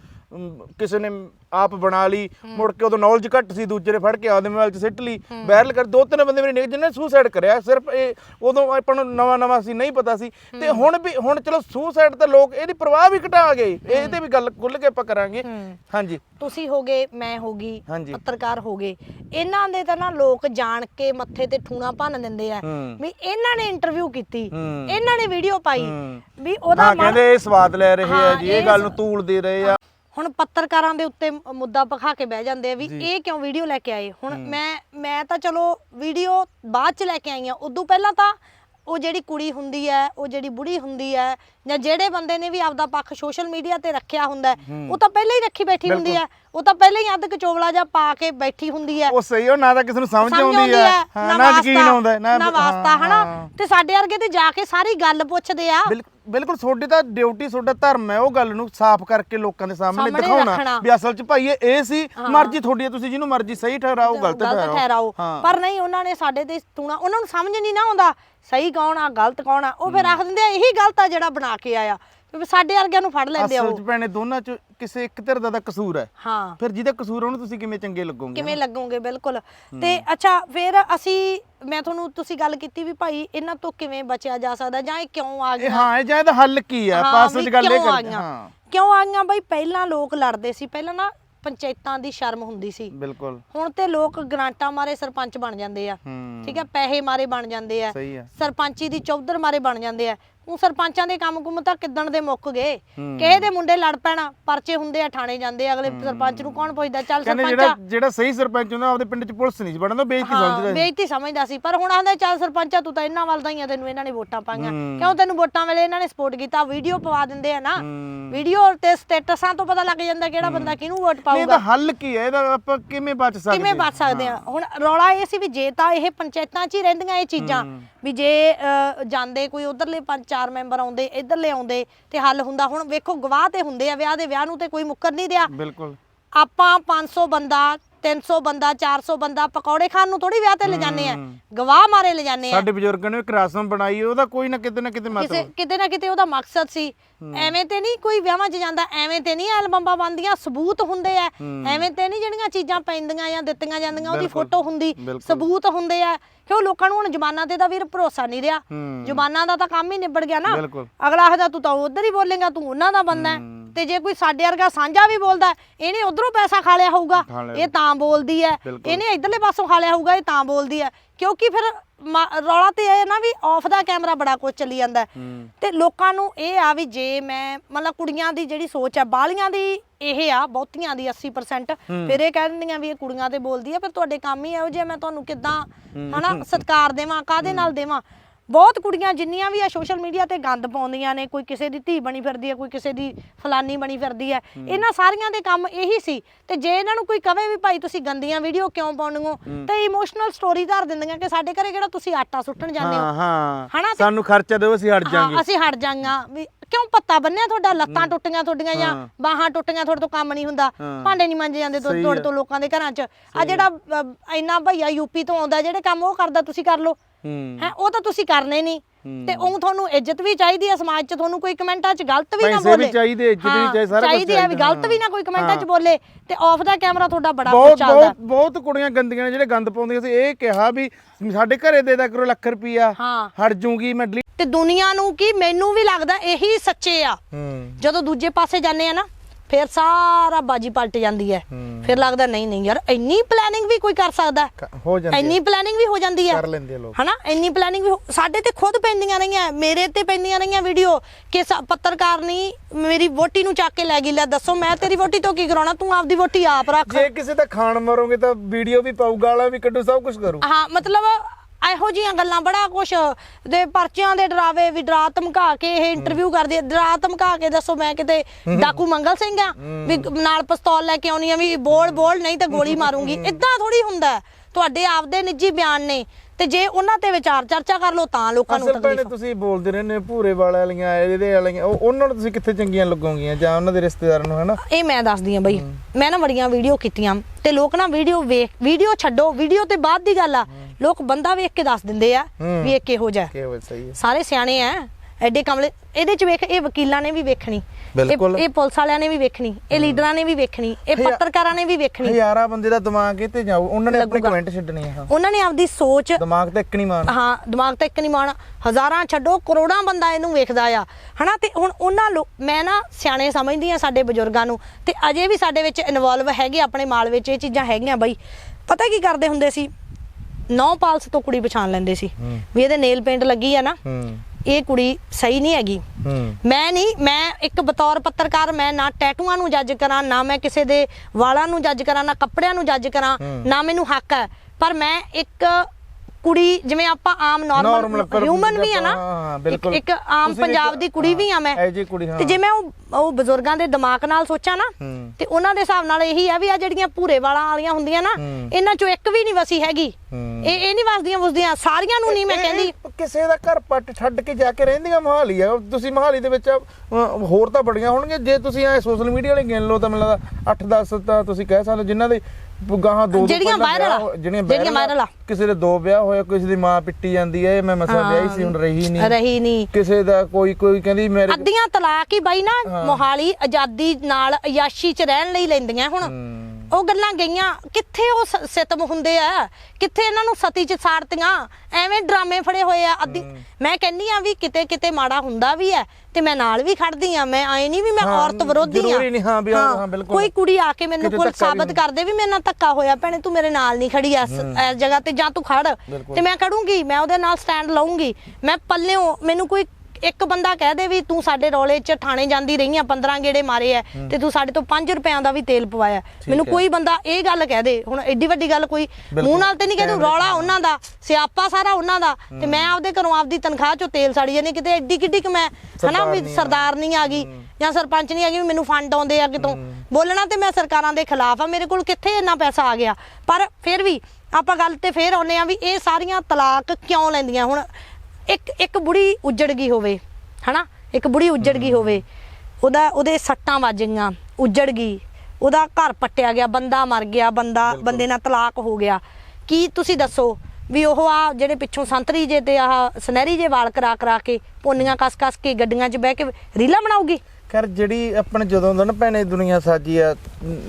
ਕਿਸੇ ਨੇ ਆਪ ਬਣਾ ਲਈ ਮੁੜ ਕੇ ਉਦੋਂ ਨੌਲੇਜ ਘੱਟ ਸੀ ਦੂਜੇ ਨੇ ਫੜ ਕੇ ਆਪਦੇ ਮੋਬਾਈਲ 'ਚ ਸਿੱਟ ਲਈ ਵਾਇਰਲ ਕਰ ਦੋ ਤਿੰਨ ਬੰਦੇ ਮੇਰੀ ਨਿਗਾਹ ਜਿਨ੍ਹਾਂ ਨੇ ਸੁਸਾਈਡ ਕਰਿਆ ਸਿਰਫ ਇਹ ਉਦੋਂ ਆਪਾਂ ਨੂੰ ਨਵਾਂ ਨਵਾਂ ਸੀ ਨਹੀਂ ਪਤਾ ਸੀ ਤੇ ਹੁਣ ਵੀ ਹੁਣ ਚਲੋ ਸੁਸਾਈਡ ਤਾਂ ਲੋਕ ਇਹਦੀ ਪ੍ਰਵਾਹ ਵੀ ਘਟਾ ਗਏ ਇਹ ਤੇ ਵੀ ਗੱਲ ਖੁੱਲ ਕੇ ਆਪਾਂ ਕਰਾਂਗੇ। ਹਾਂਜੀ ਤੁਸੀਂ ਹੋਗੇ ਮੈਂ ਹੋਗੀ। ਪੱਤਰਕਾਰ ਹੋਗੇ ਇਹਨਾਂ ਦੇ ਤਾਂ ਨਾ ਲੋਕ ਜਾਣ ਕੇ ਮੱਥੇ ਤੇ ਠੂਣਾ ਭੰਨ ਦਿੰਦੇ ਆ। ਵੀ ਇਹਨਾਂ ਨੇ ਇੰਟਰਵਿਊ ਕੀਤੀ। ਇਹਨਾਂ ਨੇ ਵੀਡੀਓ ਪਾਈ। ਵੀ ਉਹਦਾ ਕਹਿੰਦੇ ਇਹ ਸਵਾਦ ਲੈ ਰਹੇ ਆ ਜੀ ਇਹ ਗੱਲ ਨੂੰ ਤੂਲ ਦੇ ਰਹੇ ਆ ਹੁਣ ਪੱਤਰਕਾਰਾਂ ਦੇ ਉੱਤੇ ਮੁੱਦਾ ਪਖਾ ਕੇ ਬਹਿ ਜਾਂਦੇ ਆ ਵੀ ਇਹ ਕਿਉਂ ਵੀਡੀਓ ਲੈ ਕੇ ਆਏ? ਹੁਣ ਮੈਂ ਮੈਂ ਤਾਂ ਚਲੋ ਵੀਡੀਓ ਬਾਅਦ ਚ ਲੈ ਕੇ ਆਈ ਆ। ਉਦੋਂ ਪਹਿਲਾਂ ਤਾਂ ਉਹ ਜਿਹੜੀ ਕੁੜੀ ਹੁੰਦੀ ਹੈ ਉਹ ਜਿਹੜੀ ਬੁੜੀ ਹੁੰਦੀ ਹੈ ਜਾਂ ਜਿਹੜੇ ਬੰਦੇ ਨੇ ਵੀ ਆਪਦਾ ਪੱਖ ਸੋਸ਼ਲ ਮੀਡੀਆ ਤੇ ਰੱਖਿਆ ਹੁੰਦਾ ਹੈ, ਉਹ ਤਾਂ ਪਹਿਲਾਂ ਹੀ ਰੱਖੀ ਬੈਠੀ ਹੁੰਦੀ ਹੈ। ਉਹ ਤਾਂ ਪਹਿਲਾਂ ਹੀ ਅੱਧ ਕਚੋਵਲਾ ਜਾਂ ਪਾ ਕੇ ਬੈਠੀ ਹੁੰਦੀ ਹੈ। ਉਹ ਸਹੀ ਉਹ ਨਾ ਤਾਂ ਕਿਸੇ ਨੂੰ ਸਮਝ ਆਉਂਦੀ ਆ ਹੈ। ਨਾ ਯਕੀਨ ਆਉਂਦਾ ਹੈ, ਨਾ ਵਾਸਤਾ ਹਾਂ, ਹਨਾ? ਹਾਂ। ਤੇ ਸਾਡੇ ਵਰਗੇ ਤੇ ਜਾ ਕੇ ਸਾਰੀ ਗੱਲ ਪੁੱਛਦੇ ਆ। ਬਿਲ- ਬਿਲਕੁਲ ਤੁਹਾਡੀ ਤਾਂ ਡਿਊਟੀ ਤੁਹਾਡਾ ਧਰਮ ਹੈ ਉਹ ਗੱਲ ਨੂੰ ਸਾਫ਼ ਕਰਕੇ ਲੋਕਾਂ ਦੇ ਸਾਹਮਣੇ ਸਾਹਮਣੇ ਦਿਖਾਉਣਾ। ਰੱਖਣਾ। ਵੀ ਅਸਲ 'ਚ ਭਾਈ ਇਹ ਇਹ ਸੀ ਮਰਜ਼ੀ ਤੁਹਾਡੀ ਹੈ ਤੁਸੀਂ ਜਿਹਨੂੰ ਮਰਜ਼ੀ ਸਹੀ ਠਹਿਰਾਓ ਗਲਤ ਗਲਤ ਠਹਿਰਾਓ। ਪਰ ਨਹੀਂ ਉਹਨਾਂ ਨੇ ਸਾਡੇ ਤੇ ਟੂਣਾ ਉਹਨਾਂ ਨੂੰ ਸਮਝ ਨਹੀਂ ਨਾ ਆਉਂਦਾ। ਸਹੀ ਕੌਣ ਆ ਗਲਤ ਕੌਣ ਆ? ਉਹ ਫਿਰ ਆਖ ਦਿੰਦੇ ਆ ਇਹੀ ਗਲਤ ਆ ਜਿਹੜਾ ਬਣਾ ਕੇ ਆਇਆ। ਵੀ ਸਾਡੇ ਵਰਗਿਆਂ ਨੂੰ ਫੜ ਲੈਂਦੇ ਆ ਅਸਲ ਉਹ। 'ਚ ਭੈਣੇ ਦੋਨਾਂ 'ਚ ਕਿਸੇ ਇੱਕ ਧਿਰ ਦਾ ਤਾਂ ਕਸੂਰ ਹੈ। ਹਾਂ। ਫਿਰ ਜਿਹਦਾ ਕਸੂਰ ਆ ਉਹਨੂੰ ਤੁਸੀਂ ਕਿਵੇਂ ਚੰਗੇ ਲੱਗੋਗੇ? ਕਿਵੇਂ ਲੱਗੋਗੇ? ਬਿਲਕੁਲ। ਤੇ ਅੱਛਾ ਫਿਰ ਅਸੀਂ ਮੈਂ ਤੁਹਾਨੂੰ ਤੁਸੀਂ ਗੱਲ ਕੀਤੀ ਵੀ ਭਾਈ ਇਹਨਾਂ ਤੋਂ ਕਿਵੇਂ ਬਚਿਆ ਜਾ ਸਕਦਾ ਜਾਂ ਇਹ ਕਿਉਂ ਆ ਇਹ ਗਿਆ ਹਾਂ ਇਹ ਜਾਂ ਇਹਦਾ ਹੱਲ ਕੀ ਹਾਂ, ਪਾਸ ਵੀ ਵਿੱਚ ਗੱਲ ਇਹ ਕਿਉਂ ਆ ਕਰਦੇ? ਹਾਂ। ਕਿਉਂ ਆ ਗਈਆਂ? ਬਈ ਪਹਿਲਾਂ ਲੋਕ ਲੜਦੇ ਸੀ। ਪਹਿਲਾਂ ਨਾ ਪੰਚਾਇਤਾਂ ਦੀ ਸ਼ਰਮ ਹੁੰਦੀ ਸੀ। ਬਿਲਕੁਲ। ਹੁਣ ਤੇ ਲੋਕ ਗ੍ਰਾਂਟਾਂ ਮਾਰੇ ਸਰਪੰਚ ਬਣ ਜਾਂਦੇ ਆ। ਹੂੰ। ਠੀਕ ਹੈ ਪੈਸੇ ਮਾਰੇ ਬਣ ਜਾਂਦੇ ਆ। ਸਹੀ ਸਰਪੰਚੀ ਦੀ ਚੌਧਰ ਮਾਰੇ ਬਣ ਜਾਂਦੇ ਆ। ਉਹ ਸਰਪੰਚਾਂ ਦੇ ਕੰਮ ਕੁਮ ਤਾਂ ਕਿੱਦਣ ਦੇ ਮੁੱਕ ਗਏ? ਹੂੰ। ਕਿਸੇ ਦੇ ਮੁੰਡੇ ਲੜ ਪੈਣਾ ਪਰਚੇ ਹੁੰਦੇ ਆ ਥਾਣੇ ਜਾਂਦੇ ਆ ਅਗਲੇ ਸਰਪੰਚ ਨੂੰ ਕੌਣ ਪੁੱਛਦਾ? ਚੱਲ ਕਹਿੰਦੇ ਸਰਪੰਚ ਜਿਹੜਾ ਜਿਹੜਾ ਸਹੀ ਸਰਪੰਚ ਹੁੰਦਾ ਆਪਦੇ ਪਿੰਡ 'ਚ ਪੁਲਿਸ ਨਹੀਂ ਸੀ ਬਣਦਾ ਬੇਇੱਜ਼ਤੀ ਹਾਂ ਸਮਝਦਾ ਸੀ। ਬੇਇੱਜ਼ਤੀ ਸਮਝਦਾ ਸੀ। ਪਰ ਹੁਣ ਆਂਦਾ ਚੱਲ ਸਰਪੰਚਾ ਤੂੰ ਤਾਂ ਇਹਨਾਂ ਵੱਲ ਦਾ ਹੀ ਆ ਤੈਨੂੰ ਇਹਨਾਂ ਨੇ ਵੋਟਾਂ ਪਾਈਆਂ। ਹੂੰ। ਕਿਉਂ ਤੈਨੂੰ ਵੋਟਾਂ ਵੇਲੇ ਇਹਨਾਂ ਨੇ ਸਪੋਰਟ ਕੀਤਾ? ਵੀਡੀਓ ਪਵਾ ਦਿੰਦੇ ਆ ਨਾ। ਹੂੰ। ਵੀਡੀਓ ਤੇ ਸਟੇਟਸਾਂ ਤੋਂ ਪਤਾ ਲੱਗ ਜਾਂਦਾ ਕਿਹੜਾ ਬੰਦਾ ਕਿਹਨੂੰ ਵੋਟ ਨਹੀਂ ਪਾਊਗਾ। ਇਹਦਾ ਹੱਲ ਕੀ ਹੈ ਇਹਦਾ ਆਪਾਂ ਕਿਵੇਂ ਬਚ ਸਕਦੇ ਕਿਵੇਂ ਬਚ ਸਕਦੇ ਆ? ਹੁਣ ਰੌਲਾ ਇਹ ਸੀ ਵੀ ਜੇ ਤਾਂ ਇਹ ਪੰਚਾਇਤਾਂ 'ਚ ਹੀ ਰਹਿੰਦੀਆਂ ਇਹ ਚੀਜ਼ਾਂ। ਵੀ ਜੇ ਜਾਂਦੇ ਕੋਈ ਉਧਰਲੇ ਪੰਜ ਚਾਰ ਮੈਂਬਰ ਆਉਂਦੇ ਇਧਰਲੇ ਆਉਂਦੇ ਤੇ ਹੱਲ ਹੁੰਦਾ। ਹੁਣ ਵੇਖੋ ਗਵਾਹ ਤੇ ਹੁੰਦੇ ਆ ਵਿਆਹ ਦੇ ਵਿਆਹ ਨੂੰ ਤੇ ਕੋਈ ਮੁੱਕਰ ਨਹੀਂ ਰਿਹਾ ਬਿਲਕੁਲ। ਆਪਾਂ 500 ਬੰਦਾ 300 ਬੰਦਾ 400 ਬੰਦਾ ਪਕੌੜੇ ਖਾਣ ਨੂੰ ਥੋੜੀ ਵਿਆਹ ਤੇ ਲੈ ਜਾਂਦੇ ਆ। ਗਵਾਹ ਮਾਰੇ ਲੈ ਜਾਂਦੇ ਆ। ਸਾਡੇ ਬਜ਼ੁਰਗਾਂ ਨੇ ਇੱਕ ਰਸਮ ਬਣਾਈ ਉਹਦਾ ਕੋਈ ਨਾ ਕਿਤੇ ਨਾ ਕਿਤੇ ਕਿਸੇ ਮਤਲਬ ਕਿਤੇ ਨਾ ਕਿਤੇ ਉਹਦਾ ਮਕਸਦ ਸੀ। ਐਵੇਂ ਤੇ ਨਹੀਂ ਕੋਈ ਵਿਆਹਾਂ 'ਚ ਜਾਂਦਾ ਐਵੇਂ ਤੇ ਨਹੀਂ ਐਲਬਮਾਂ ਬਣਦੀਆਂ ਸਬੂਤ ਹੁੰਦੇ ਆ। ਐਵੇਂ ਤੇ ਨਹੀਂ ਜਿਹੜੀਆਂ ਚੀਜ਼ਾਂ ਪੈਂਦੀਆਂ ਜਾਂ ਦਿੱਤੀਆਂ ਜਾਂਦੀਆਂ ਉਹਦੀ ਬਿਲਕੁਲ, ਫੋਟੋ ਹੁੰਦੀ ਬਿਲਕੁਲ। ਸਬੂਤ ਹੁੰਦੇ ਆ। ਕਿਉਂ ਲੋਕਾਂ ਨੂੰ ਹੁਣ ਜ਼ਮਾਨਾ ਤੇ ਦਾ ਵੀਰ ਭਰੋਸਾ ਨਹੀਂ ਰਿਹਾ। ਹੂੰ। ਜ਼ਮਾਨਾ ਦਾ ਤਾਂ ਕੰਮ ਹੀ ਨਿਬੜ ਗਿਆ ਨਾ। ਬਿਲਕੁਲ। ਅਗਲਾ ਆਖਦਾ ਤੂੰ ਤਾਂ ਉਧਰ ਹੀ ਬੋਲੇਗਾ ਤੂੰ ਉਹਨਾਂ ਦਾ ਬੰਦਾ ਹੈ। ਤੇ ਜੇ ਕੋਈ ਸਾਡੇ ਵਰਗਾ ਸਾਂਝਾ ਵੀ ਬੋਲਦਾ ਇਹਨੇ ਉਧਰੋਂ ਪੈਸਾ ਖਾ ਲਿਆ ਹੋਊਗਾ ਖਾ ਲਿਆ। ਇਹ ਤਾਂ ਬੋਲਦੀ ਹੈ ਬਿਲਕੁਲ। ਇਹਨੇ ਇਧਰਲੇ ਪਾਸੋਂ ਖਾ ਲਿਆ ਹੋਊਗਾ ਇਹ ਤਾਂ ਬੋਲਦੀ ਹੈ ਕਿਉਂਕਿ ਫਿਰ ਮਾ- ਰੌਲਾ ਤੇ ਇਹ ਹੈ ਨਾ ਵੀ ਆਫ ਦਾ ਕੈਮਰਾ ਬੜਾ ਕੁਝ ਚੱਲੀ ਜਾਂਦਾ ਹੈ। ਹੂੰ। ਤੇ ਲੋਕਾਂ ਨੂੰ ਇਹ ਆ ਵੀ ਜੇ ਮੈਂ ਮਤਲਬ ਕੁੜੀਆਂ ਦੀ ਜਿਹੜੀ ਸੋਚ ਆ ਬਾਲੀਆਂ ਦੀ ਇਹ ਆ ਬਹੁਤੀਆਂ ਦੀ 80% ਫਿਰ ਇਹ ਕਹਿ ਦਿੰਦੀਆਂ ਵੀ ਇਹ ਕੁੜੀਆਂ ਤੇ ਬੋਲਦੀ ਆ ਫਿਰ ਤੁਹਾਡੇ ਕੰਮ ਹੀ ਇਹੋ ਜਿਹੇ ਮੈਂ ਤੁਹਾਨੂੰ ਕਿੱਦਾਂ ਹਨਾ ਸਤਕਾਰ ਦੇਵਾਂ ਕਾਦੇ ਨਾਲ ਦੇਵਾਂ ਬਹੁਤ ਕੁੜੀਆਂ ਜਿੰਨੀਆਂ ਵੀ ਆ ਸੋਸ਼ਲ ਮੀਡੀਆ ਤੇ ਗੰਦ ਪਾਉਂਦੀਆਂ ਨੇ ਕੋਈ ਕਿਸੇ ਦੀ ਧੀ ਬਣੀ ਫਿਰਦੀ ਹੈ ਕੋਈ ਕਿਸੇ ਦੀ ਫਲਾਨੀ ਬਣੀ ਫਿਰਦੀ ਹੈ ਇਹਨਾਂ ਸਾਰੀਆਂ ਦੇ ਕੰਮ ਇਹੀ ਸੀ। ਤੇ ਜੇ ਇਹਨਾਂ ਨੂੰ ਕੋਈ ਕਵੇ ਵੀ ਭਾਈ ਤੁਸੀਂ ਗੰਦੀਆਂ ਵੀਡੀਓ ਕਿਉਂ ਪਾਉਂਦੇ ਹੋ ਤੇ ਇਮੋਸ਼ਨਲ ਸਟੋਰੀ ਧਰ ਦਿੰਦੀਆਂ ਕਿ ਸਾਡੇ ਘਰੇ ਕਿਹੜਾ ਤੁਸੀਂ ਆਟਾ ਸੁੱਟਣ ਜਾਂਦੇ ਹੋ। ਹਾਂ ਹਾਂ। ਹਨਾ ਸਾਨੂੰ ਖਰਚਾ ਦਿਓ ਅਸੀਂ ਹਟ ਜਾਾਂਗੇ। ਅਸੀਂ ਹਟ ਜਾਂਗਾ। ਵੀ ਕਿਉਂ ਪੱਤਾ ਬੰਨਿਆ ਤੁਹਾਡਾ? ਲੱਤਾਂ ਟੁੱਟੀਆਂ ਤੁਹਾਡੀਆਂ ਜਾਂ ਬਾਹਾਂ ਟੁੱਟੀਆਂ ਤੁਹਾਡੇ ਤੋਂ ਕੰਮ ਨਹੀਂ ਹੁੰਦਾ। ਭਾਂਡੇ ਨਹੀਂ ਮਾਂਜੇ ਜਾਂਦੇ ਤੁਹਾਡੇ। ਤੋਂ ਲੋਕਾਂ ਦੇ ਘਰਾਂ 'ਚ। ਆ ਜਿਹੜਾ ਇੰਨਾ ਭਈਆ ਯੂਪੀ ਤੋਂ ਆਉਂਦਾ ਜਿਹੜੇ ਕੰਮ ਉਹ ਕਰਦਾ ਤੁਸੀਂ ਕਰ ਲਓ। ਹੂੰ। ਹੈ ਉਹ ਤਾਂ ਤੁਸੀਂ ਕਰਨੇ ਨਹੀਂ ਤੇ ਉਹ ਤੁਹਾਨੂੰ ਇੱਜ਼ਤ ਵੀ ਚਾਹੀਦੀ ਹੈ ਸਮਾਜ 'ਚ ਤੁਹਾਨੂੰ ਕੋਈ ਕਮੈਂਟਾਂ 'ਚ ਗਲਤ ਵੀ ਨਾ ਪੈਸੇ ਵੀ ਬੋਲੇ। ਚਾਹੀਦੇ, ਇੱਜ਼ਤ ਵੀ ਹਾਂ, ਸਾਰਾ ਕੁਛ ਚਾਹੀਦੀ ਹੈ ਵੀ ਗਲਤ ਵੀ ਨਾ ਕੋਈ ਕਮੈਂਟਾਂ 'ਚ। ਬੋਲੇ ਤੇ ਆਫ ਦਾ ਕੈਮਰਾ ਤੁਹਾਡਾ ਬੜਾ ਬਹੁਤ ਕੁਝ ਚੱਲਦਾ ਬਹੁਤ ਬਹੁਤ ਕੁੜੀਆਂ ਗੰਦੀਆਂ ਨੇ ਜਿਹੜੇ ਗੰਦ ਪਾਉਂਦੀਆਂ ਸੀ ਇਹ ਕਿਹਾ ਵੀ ਸਾਡੇ ਘਰੇ ਦੇ ਦਿਆ ਕਰੋ ਲੱਖ ਰੁਪਈਆ ਹਾਂ। ਹਟ ਜੂਗੀ ਮੈਂ ਤੇ ਦੁਨੀਆ ਨੂੰ ਕੀ ਮੈਨੂੰ ਵੀ ਲੱਗਦਾ ਇਹੀ ਸੱਚੇ ਆ। ਹੂੰ। ਜਦੋਂ ਦੂਜੇ ਪਾਸੇ ਜਾਂਦੇ ਆ ਨਾ ਫਿਰ ਸਾਰਾ ਬਾਜੀ ਪਲਟ ਜਾਂਦੀ ਹੈ। ਫਿਰ ਲੱਗਦਾ ਨਹੀਂ ਨਹੀਂ ਯਾਰ ਇੰਨੀ ਪਲੈਨਿੰਗ ਵੀ ਕੋਈ ਕਰ ਸਕਦਾ ਹੈ। ਕ- ਹੋ ਜਾਂਦੀ ਇੰਨੀ ਪਲੈਨਿੰਗ ਵੀ ਹੋ ਜਾਂਦੀ ਹੈ। ਕਰ ਲੈਂਦੇ ਲੋਕ। ਹਨਾ? ਇੰਨੀ ਪਲੈਨਿੰਗ ਵੀ ਸਾਡੇ ਤੇ ਖੁਦ ਪੈਂਦੀਆਂ ਰਹੀਆਂ ਮੇਰੇ ਤੇ ਪੈਂਦੀਆਂ ਰਹੀਆਂ ਵੀਡੀਓ ਕਿ ਪੱਤਰਕਾਰ ਨਹੀਂ ਮੇਰੀ ਵੋਟੀ ਨੂੰ ਚੱਕ ਕੇ ਲੈ ਗਈ। ਲੈ ਦੱਸੋ ਮੈਂ ਤੇਰੀ ਵੋਟੀ ਤੋਂ ਕੀ ਕਰਾਉਣਾ? ਤੂੰ ਆਪਦੀ ਵੋਟੀ ਆਪ ਰੱਖ। ਜੇ ਕਿਸੇ ਦਾ ਖਾਣ ਮਰੋਗੇ ਤਾਂ ਵੀਡੀਓ ਵੀ ਪਾਊ ਗਾਲਾਂ ਵੀ ਕੱਢੂ ਸਭ ਕੁਝ ਕਰੂ। ਹਾਂ ਮਤਲਬ ਇਹੋ ਜੀਆਂ ਗੱਲਾਂ ਬੜਾ ਕੁਛ ਦੇ ਪਰਚਿਆਂ ਦੇ ਡਰਾਵੇ ਵੀ ਡਰਾ ਧਮਕਾ ਕੇ ਇਹ ਇੰਟਰਵਿਊ ਕਰਦੀ ਡਰਾ ਧਮਕਾ ਕੇ ਦੱਸੋ ਮੈਂ ਕਿਤੇ ਡਾਕੂ ਮੰਗਲ ਸਿੰਘ ਆ ਵੀ ਨਾਲ ਪਿਸਤੌਲ ਲੈ ਕੇ ਆਉਣੀ ਆ ਵੀ ਬੋਲ ਬੋਲ ਨਹੀਂ ਤੇ ਗੋਲੀ ਮਾਰੂੰਗੀ। ਇਦਾਂ ਥੋੜੀ ਹੁੰਦਾ। ਤੁਹਾਡੇ ਆਪਦੇ ਨਿੱਜੀ ਬਿਆਨ ਨੇ। ਤੇ ਜੇ ਉਹਨਾਂ ਤੇ ਵਿਚਾਰ ਚਰਚਾ ਕਰ ਲਓ ਤਾਂ ਲੋਕਾਂ ਨੂੰ ਅਸਲ ਭੈਣੇ ਤਕਲੀਫ ਤੁਸੀਂ ਬੋਲਦੇ ਰਹਿੰਦੇ ਭੂਰੇ ਵਾਲਿਆਂ ਇਹਦੇ ਵਾਲੀਆਂ ਉਹ- ਉਹਨਾਂ ਨੂੰ ਤੁਸੀਂ ਕਿੱਥੇ ਚੰਗੀਆਂ ਲੱਗੋਗੀਆਂ ਜਾਂ ਉਹਨਾਂ ਦੇ ਰਿਸ਼ਤੇਦਾਰਾਂ ਨੂੰ ਹੈਨਾ ਇਹ ਮੈਂ ਦੱਸਦੀ ਆ ਬਈ ਮੈਂ ਨਾ ਬੜੀਆਂ ਵੀਡੀਓ ਕੀਤੀਆਂ ਤੇ ਲੋਕ ਨਾ ਵੀਡੀਓ ਵੇਖ ਵੀਡੀਓ ਛੱਡੋ ਵੀਡੀਓ ਤੇ ਬਾਅਦ ਦੀ ਗੱਲ ਆ ਲੋਕ ਬੰਦਾ ਵੇਖ ਕੇ ਦੱਸ ਦਿੰਦੇ ਆ ਹੂੰ। ਵੀ ਇਹ ਕਿਹੋ ਜਿਹਾ ਹੈ। ਕਿਹੋ ਸਹੀ ਹੈ ਸਾਰੇ ਸਿਆਣੇ ਆ ਐਡੇ ਕਮਲੇ ਇਹਦੇ ਚ ਵੇਖ ਇਹ ਵਕੀਲਾਂ ਨੇ ਵੀ ਵੇਖਣੀ। ਇਹ- ਬਿਲਕੁਲ। ਇਹ ਪੁਲਿਸ ਵਾਲਿਆਂ ਨੇ ਵੀ ਵੇਖਣੀ ਇਹ ਲੀਡਰਾਂ ਨੇ ਵੀ ਵੇਖਣੀ ਇਹ ਪੱਤਰਕਾਰਾਂ ਨੇ ਵੀ ਵੇਖਣੀ। ਹਜ਼ਾਰਾਂ ਬੰਦੇ ਦਾ ਦਿਮਾਗ ਇਹ ਤੇ ਜਾਓ ਉਹਨਾਂ ਨੇ ਆਪਣੇ। ਕਮੈਂਟ ਛੱਡਣੇ ਆ। ਹਾਂ ਉਹਨਾਂ ਨੇ ਆਪਦੀ ਸੋਚ ਦਿਮਾਗ ਤੇ ਇੱਕ ਨਹੀਂ ਮਾਰਨਾ ਹਾਂ ਦਿਮਾਗ ਤੇ ਇੱਕ ਨਹੀਂ ਮਾਣਾ। ਹਜ਼ਾਰਾਂ ਛੱਡੋ ਕਰੋੜਾਂ ਬੰਦਾ ਇਹਨੂੰ ਵੇਖਦਾ ਆ। ਹਨਾ ਤੇ ਹੁਣ ਉਹਨਾਂ ਮੈਂ ਨਾ ਸਿਆਣੇ ਸਮਝਦੀ ਆ ਸਾਡੇ ਬਜ਼ੁਰਗਾਂ ਨੂੰ ਤੇ ਅਜੇ ਵੀ ਸਾਡੇ ਵਿੱਚ ਇਨਵੋਲਵ ਹੈਗੇ ਆਪਣੇ ਮਾਲ ਵਿੱਚ ਇਹ ਚੀਜ਼ਾਂ ਹੈਗੀਆਂ ਬਈ। ਪਤਾ ਕੀ ਕਰਦੇ ਹੁੰਦੇ ਸੀ? ਨੌ ਪਾਲਸ ਤੋਂ ਕੁੜੀ ਪਛਾਣ ਲੈਂਦੇ ਸੀ। ਵੀ ਇਹਦੇ ਨੇਲ ਪੇਂਟ ਲੱਗੀ ਆ ਨਾ। ਇਹ ਕੁੜੀ ਸਹੀ ਨਹੀਂ ਹੈਗੀ। ਮੈਂ ਨਹੀਂ ਮੈਂ ਇੱਕ ਬਤੌਰ ਪੱਤਰਕਾਰ ਮੈਂ ਨਾ ਟੈਟੂਆਂ ਨੂੰ ਜੱਜ ਕਰਾਂ ਨਾ ਮੈਂ ਕਿਸੇ ਦੇ ਵਾਲਾਂ ਨੂੰ ਜੱਜ ਕਰਾਂ ਨਾ ਕੱਪੜਿਆਂ ਨੂੰ ਜੱਜ ਕਰਾਂ। ਨਾ ਮੈਨੂੰ ਹੱਕ ਹੈ। ਪਰ ਮੈਂ ਇੱਕ ਕੁੜੀ ਜਿਵੇਂ ਆਪਾਂ ਆਮ ਨਾਰਮਲ ਹਿਊਮਨ ਵੀ ਆ ਨਾ ਇੱਕ- ਆਮ ਪੰਜਾਬ ਦੀ ਕੁੜੀ ਵੀ ਆ ਮੈਂ। ਤੇ ਜੇ ਮੈਂ ਉਹ ਉਹ ਬਜ਼ੁਰਗਾਂ ਦੇ ਦਿਮਾਗ ਨਾਲ ਸੋਚਾਂ ਨਾ। ਤੇ ਉਹਨਾਂ ਦੇ ਹਿਸਾਬ ਨਾਲ ਇਹੀ ਆ ਵੀ ਆ ਜਿਹੜੀਆਂ ਭੂਰੇ ਵਾਲਾਂ ਵਾਲੀਆਂ ਹੁੰਦੀਆਂ ਨਾ। ਇਹਨਾਂ ਚੋਂ ਇੱਕ ਵੀ ਨਹੀਂ ਵਸੀ ਹੈਗੀ। ਇਹ ਇਹ ਨਹੀਂ ਵਸਦੀਆਂ ਵਸਦੀਆਂ ਸਾਰੀਆਂ ਨੂੰ ਨਹੀਂ ਮੈਂ ਕਹਿੰਦੀ ਕਿਸੇ ਦਾ ਘਰ ਪੱਟ ਛੱਡ ਕੇ ਜਾ ਕੇ ਰਹਿੰਦੀਆਂ ਮਹਾਲੀ ਆ ਤੁਸੀਂ ਮਹਾਲੀ ਦੇ ਵਿੱਚ ਹੋਰ ਤਾਂ ਬੜੀਆਂ ਹੋਣਗੀਆਂ ਜੇ ਤੁਸੀਂ ਐ ਸੋਸ਼ਲ ਮੀਡੀਆ ਵਾਲੇ ਗਿਣ ਲਓ ਤਾਂ ਮੈਨੂੰ ਲੱਗਦਾ 8-10 ਤਾਂ ਤੁਸੀਂ ਕਹਿ ਸਕਦੇ ਜਿਨ੍ਹਾਂ ਦੇ ਗਾਹਾਂ ਦੋ ਦੋ ਜਿਹੜੀਆਂ ਪਹਿਲਾਂ viral ਆ, ਵਿਆਹ ਹੋ- ਜਿਹੜੀਆਂ viral ਆ। ਕਿਸੇ ਦੇ ਦੋ ਵਿਆਹ ਹੋਇਆ ਕਿਸੇ ਦੀ ਮਾਂ ਪਿੱਟੀ ਜਾਂਦੀ ਹੈ ਮੈਂ ਮਸਾ ਵਿਆਹੀ ਸੀ ਹੁਣ ਰਹੀ ਨਹੀਂ ਰਹੀ ਨਹੀਂ ਕਿਸੇ ਦਾ ਕੋਈ ਕੋਈ ਕਹਿੰਦੀ ਮੇਰੇ ਅੱਧੀਆਂ ਤਲਾਕ ਹੀ ਬਾਈ ਨਾ। ਮੋਹਾਲੀ ਆਜ਼ਾਦੀ ਨਾਲ ਅਯਾਸ਼ੀ ਚ ਰਹਿਣ ਲਈ ਲੈਂਦੀਆਂ ਹੁਣ ਹੂੰ। ਉਹ ਗੱਲਾਂ ਗਈਆਂ। ਕਿੱਥੇ ਉਹ ਸ- ਸਿਤਮ ਹੁੰਦੇ ਆ? ਕਿੱਥੇ ਇਹਨਾਂ ਨੂੰ ਸਤੀ ਚ ਸਾੜਤੀਆਂ? ਐਵੇਂ ਡਰਾਮੇ ਫੜੇ ਹੋਏ ਆ। ਅੱਧੀ ਮੈਂ ਕਹਿੰਨੀ ਆ ਵੀ ਕਿਤੇ ਕਿਤੇ ਮਾੜਾ ਹੁੰਦਾ ਵੀ ਹੈ ਤੇ ਮੈਂ ਨਾਲ ਵੀ ਖੜਦੀ ਆ। ਮੈਂ ਆਏ ਨਹੀਂ ਵੀ ਮੈਂ ਹਾਂ, ਔਰਤ ਵਿਰੋਧੀ ਆ। ਜ਼ਰੂਰੀ ਨਹੀਂ, ਹਾਂ ਵੀ ਹਾਂ, ਹਾਂ, ਬਿਲਕੁਲ। ਕੋਈ ਕੁੜੀ ਆ ਕੇ ਮੈਨੂੰ ਕਿਤੇ ਕੋਲ ਧੱਕਾ ਵੀ ਸਾਬਤ ਕਰ ਦੇ ਵੀ ਮੇਰੇ ਨਾਲ ਧੱਕਾ ਹੋਇਆ ਭੈਣੇ ਤੂੰ ਮੇਰੇ ਨਾਲ ਨਹੀਂ ਖੜੀ ਐਸ ਇਸ ਜਗ੍ਹਾ ਤੇ ਜਾਂ ਤੂੰ ਖੜ। ਬਿਲਕੁਲ। ਤੇ ਮੈਂ ਖੜੂੰਗੀ ਮੈਂ ਉਹਦੇ ਨਾਲ ਸਟੈਂਡ ਲਵਾਂਗੀ ਮੈਂ ਪੱਲਿਓ ਮੈਨੂੰ ਕੋਈ ਇੱਕ ਬੰਦਾ ਕਹਿ ਦੇ ਵੀ ਤੂੰ ਸਾਡੇ ਰੌਲੇ 'ਚ ਥਾਣੇ ਜਾਂਦੀ ਰਹੀ ਆ 15 ਗੇੜੇ ਮਾਰੇ ਐ ਤੇ ਤੂੰ ਸਾਡੇ ਤੋਂ 5 ਰੁਪਿਆਂ ਦਾ ਵੀ ਤੇਲ ਪਵਾਇਆ। ਮੈਨੂੰ। ਕੋਈ ਬੰਦਾ ਇਹ ਗੱਲ ਕਹਿ ਦੇ ਹੁਣ ਐਡੀ ਵੱਡੀ ਗੱਲ ਕੋਈ ਮੂੰਹ ਨਾਲ ਤੇ ਨਹੀਂ ਕਹਿ ਦੂੰ। ਰੌਲਾ ਉਹਨਾਂ ਦਾ ਸਿਆਪਾ ਸਾਰਾ ਉਹਨਾਂ ਦਾ ਤੇ ਮੈਂ ਆਪਦੇ ਘਰੋਂ ਆਪਦੀ ਤਨਖਾਹ 'ਚੋਂ ਤੇਲ ਸਾੜੀ ਜਾਨੀ ਕਿਤੇ ਐਡੀ ਕਿੱਡੀ ਕਿ ਮੈਂ ਹਨਾ ਵੀ ਆ। ਸਰਦਾਰ ਨਹੀਂ ਆ ਗਈ ਜਾਂ ਸਰਪੰਚ ਨਹੀਂ ਆ ਗਈ ਮੈਨੂੰ ਫੰਡ ਆਉਂਦੇ ਆ ਕਿਤੋਂ। ਬੋਲਣਾ ਤੇ ਮੈਂ ਸਰਕਾਰਾਂ ਦੇ ਖਿਲਾਫ ਆ ਮੇਰੇ ਕੋਲ ਕਿੱਥੇ ਇੰਨਾ ਪੈਸਾ ਆ ਗਿਆ। ਪਰ ਫਿਰ ਵੀ ਆਪਾਂ ਗੱਲ ਤੇ ਫੇਰ ਆਉਨੇ ਆ ਵੀ ਇਹ ਸਾਰੀਆਂ ਤਲਾਕ ਕਿਉਂ ਲੈਂਦੀਆਂ? ਹੁਣ ਇੱਕ ਇੱਕ ਬੁੜੀ ਉੱਜੜ ਗਈ ਹੋਵੇ ਹਨਾ? ਇੱਕ ਬੁੜੀ ਉੱਜੜ ਗਈ ਹੋਵੇ ਉਹਦਾ ਉਹਦੇ ਸੱਟਾਂ ਵੱਜ ਗਈਆਂ ਉੱਜੜ ਗਈ ਉਹਦਾ ਘਰ ਪੱਟਿਆ ਗਿਆ ਬੰਦਾ ਮਰ ਗਿਆ ਬੰਦਾ ਬੰਦੇ ਨਾਲ ਤਲਾਕ ਹੋ ਗਿਆ। ਕੀ ਤੁਸੀਂ ਦੱਸੋ ਵੀ ਉਹ ਆ ਜਿਹੜੇ ਪਿੱਛੋਂ ਸੰਤਰੀ ਜੇ ਤੇ ਆਹ ਸੁਨਹਿਰੀ ਜੇ ਵਾਲ ਕਰਾ ਕਰਾ ਕੇ ਪੋਨੀਆਂ ਕਸ ਕਸ ਕੇ ਗੱਡੀਆਂ 'ਚ ਬਹਿ ਕੇ ਰੀਲਾਂ ਬਣਾਉਗੀ ਕਰ ਜਿਹੜੀ ਆਪਣੇ ਜਦੋਂ ਦਾ ਨਾ ਭੈਣੇ ਦੁਨੀਆ ਸਾਜੀ ਆ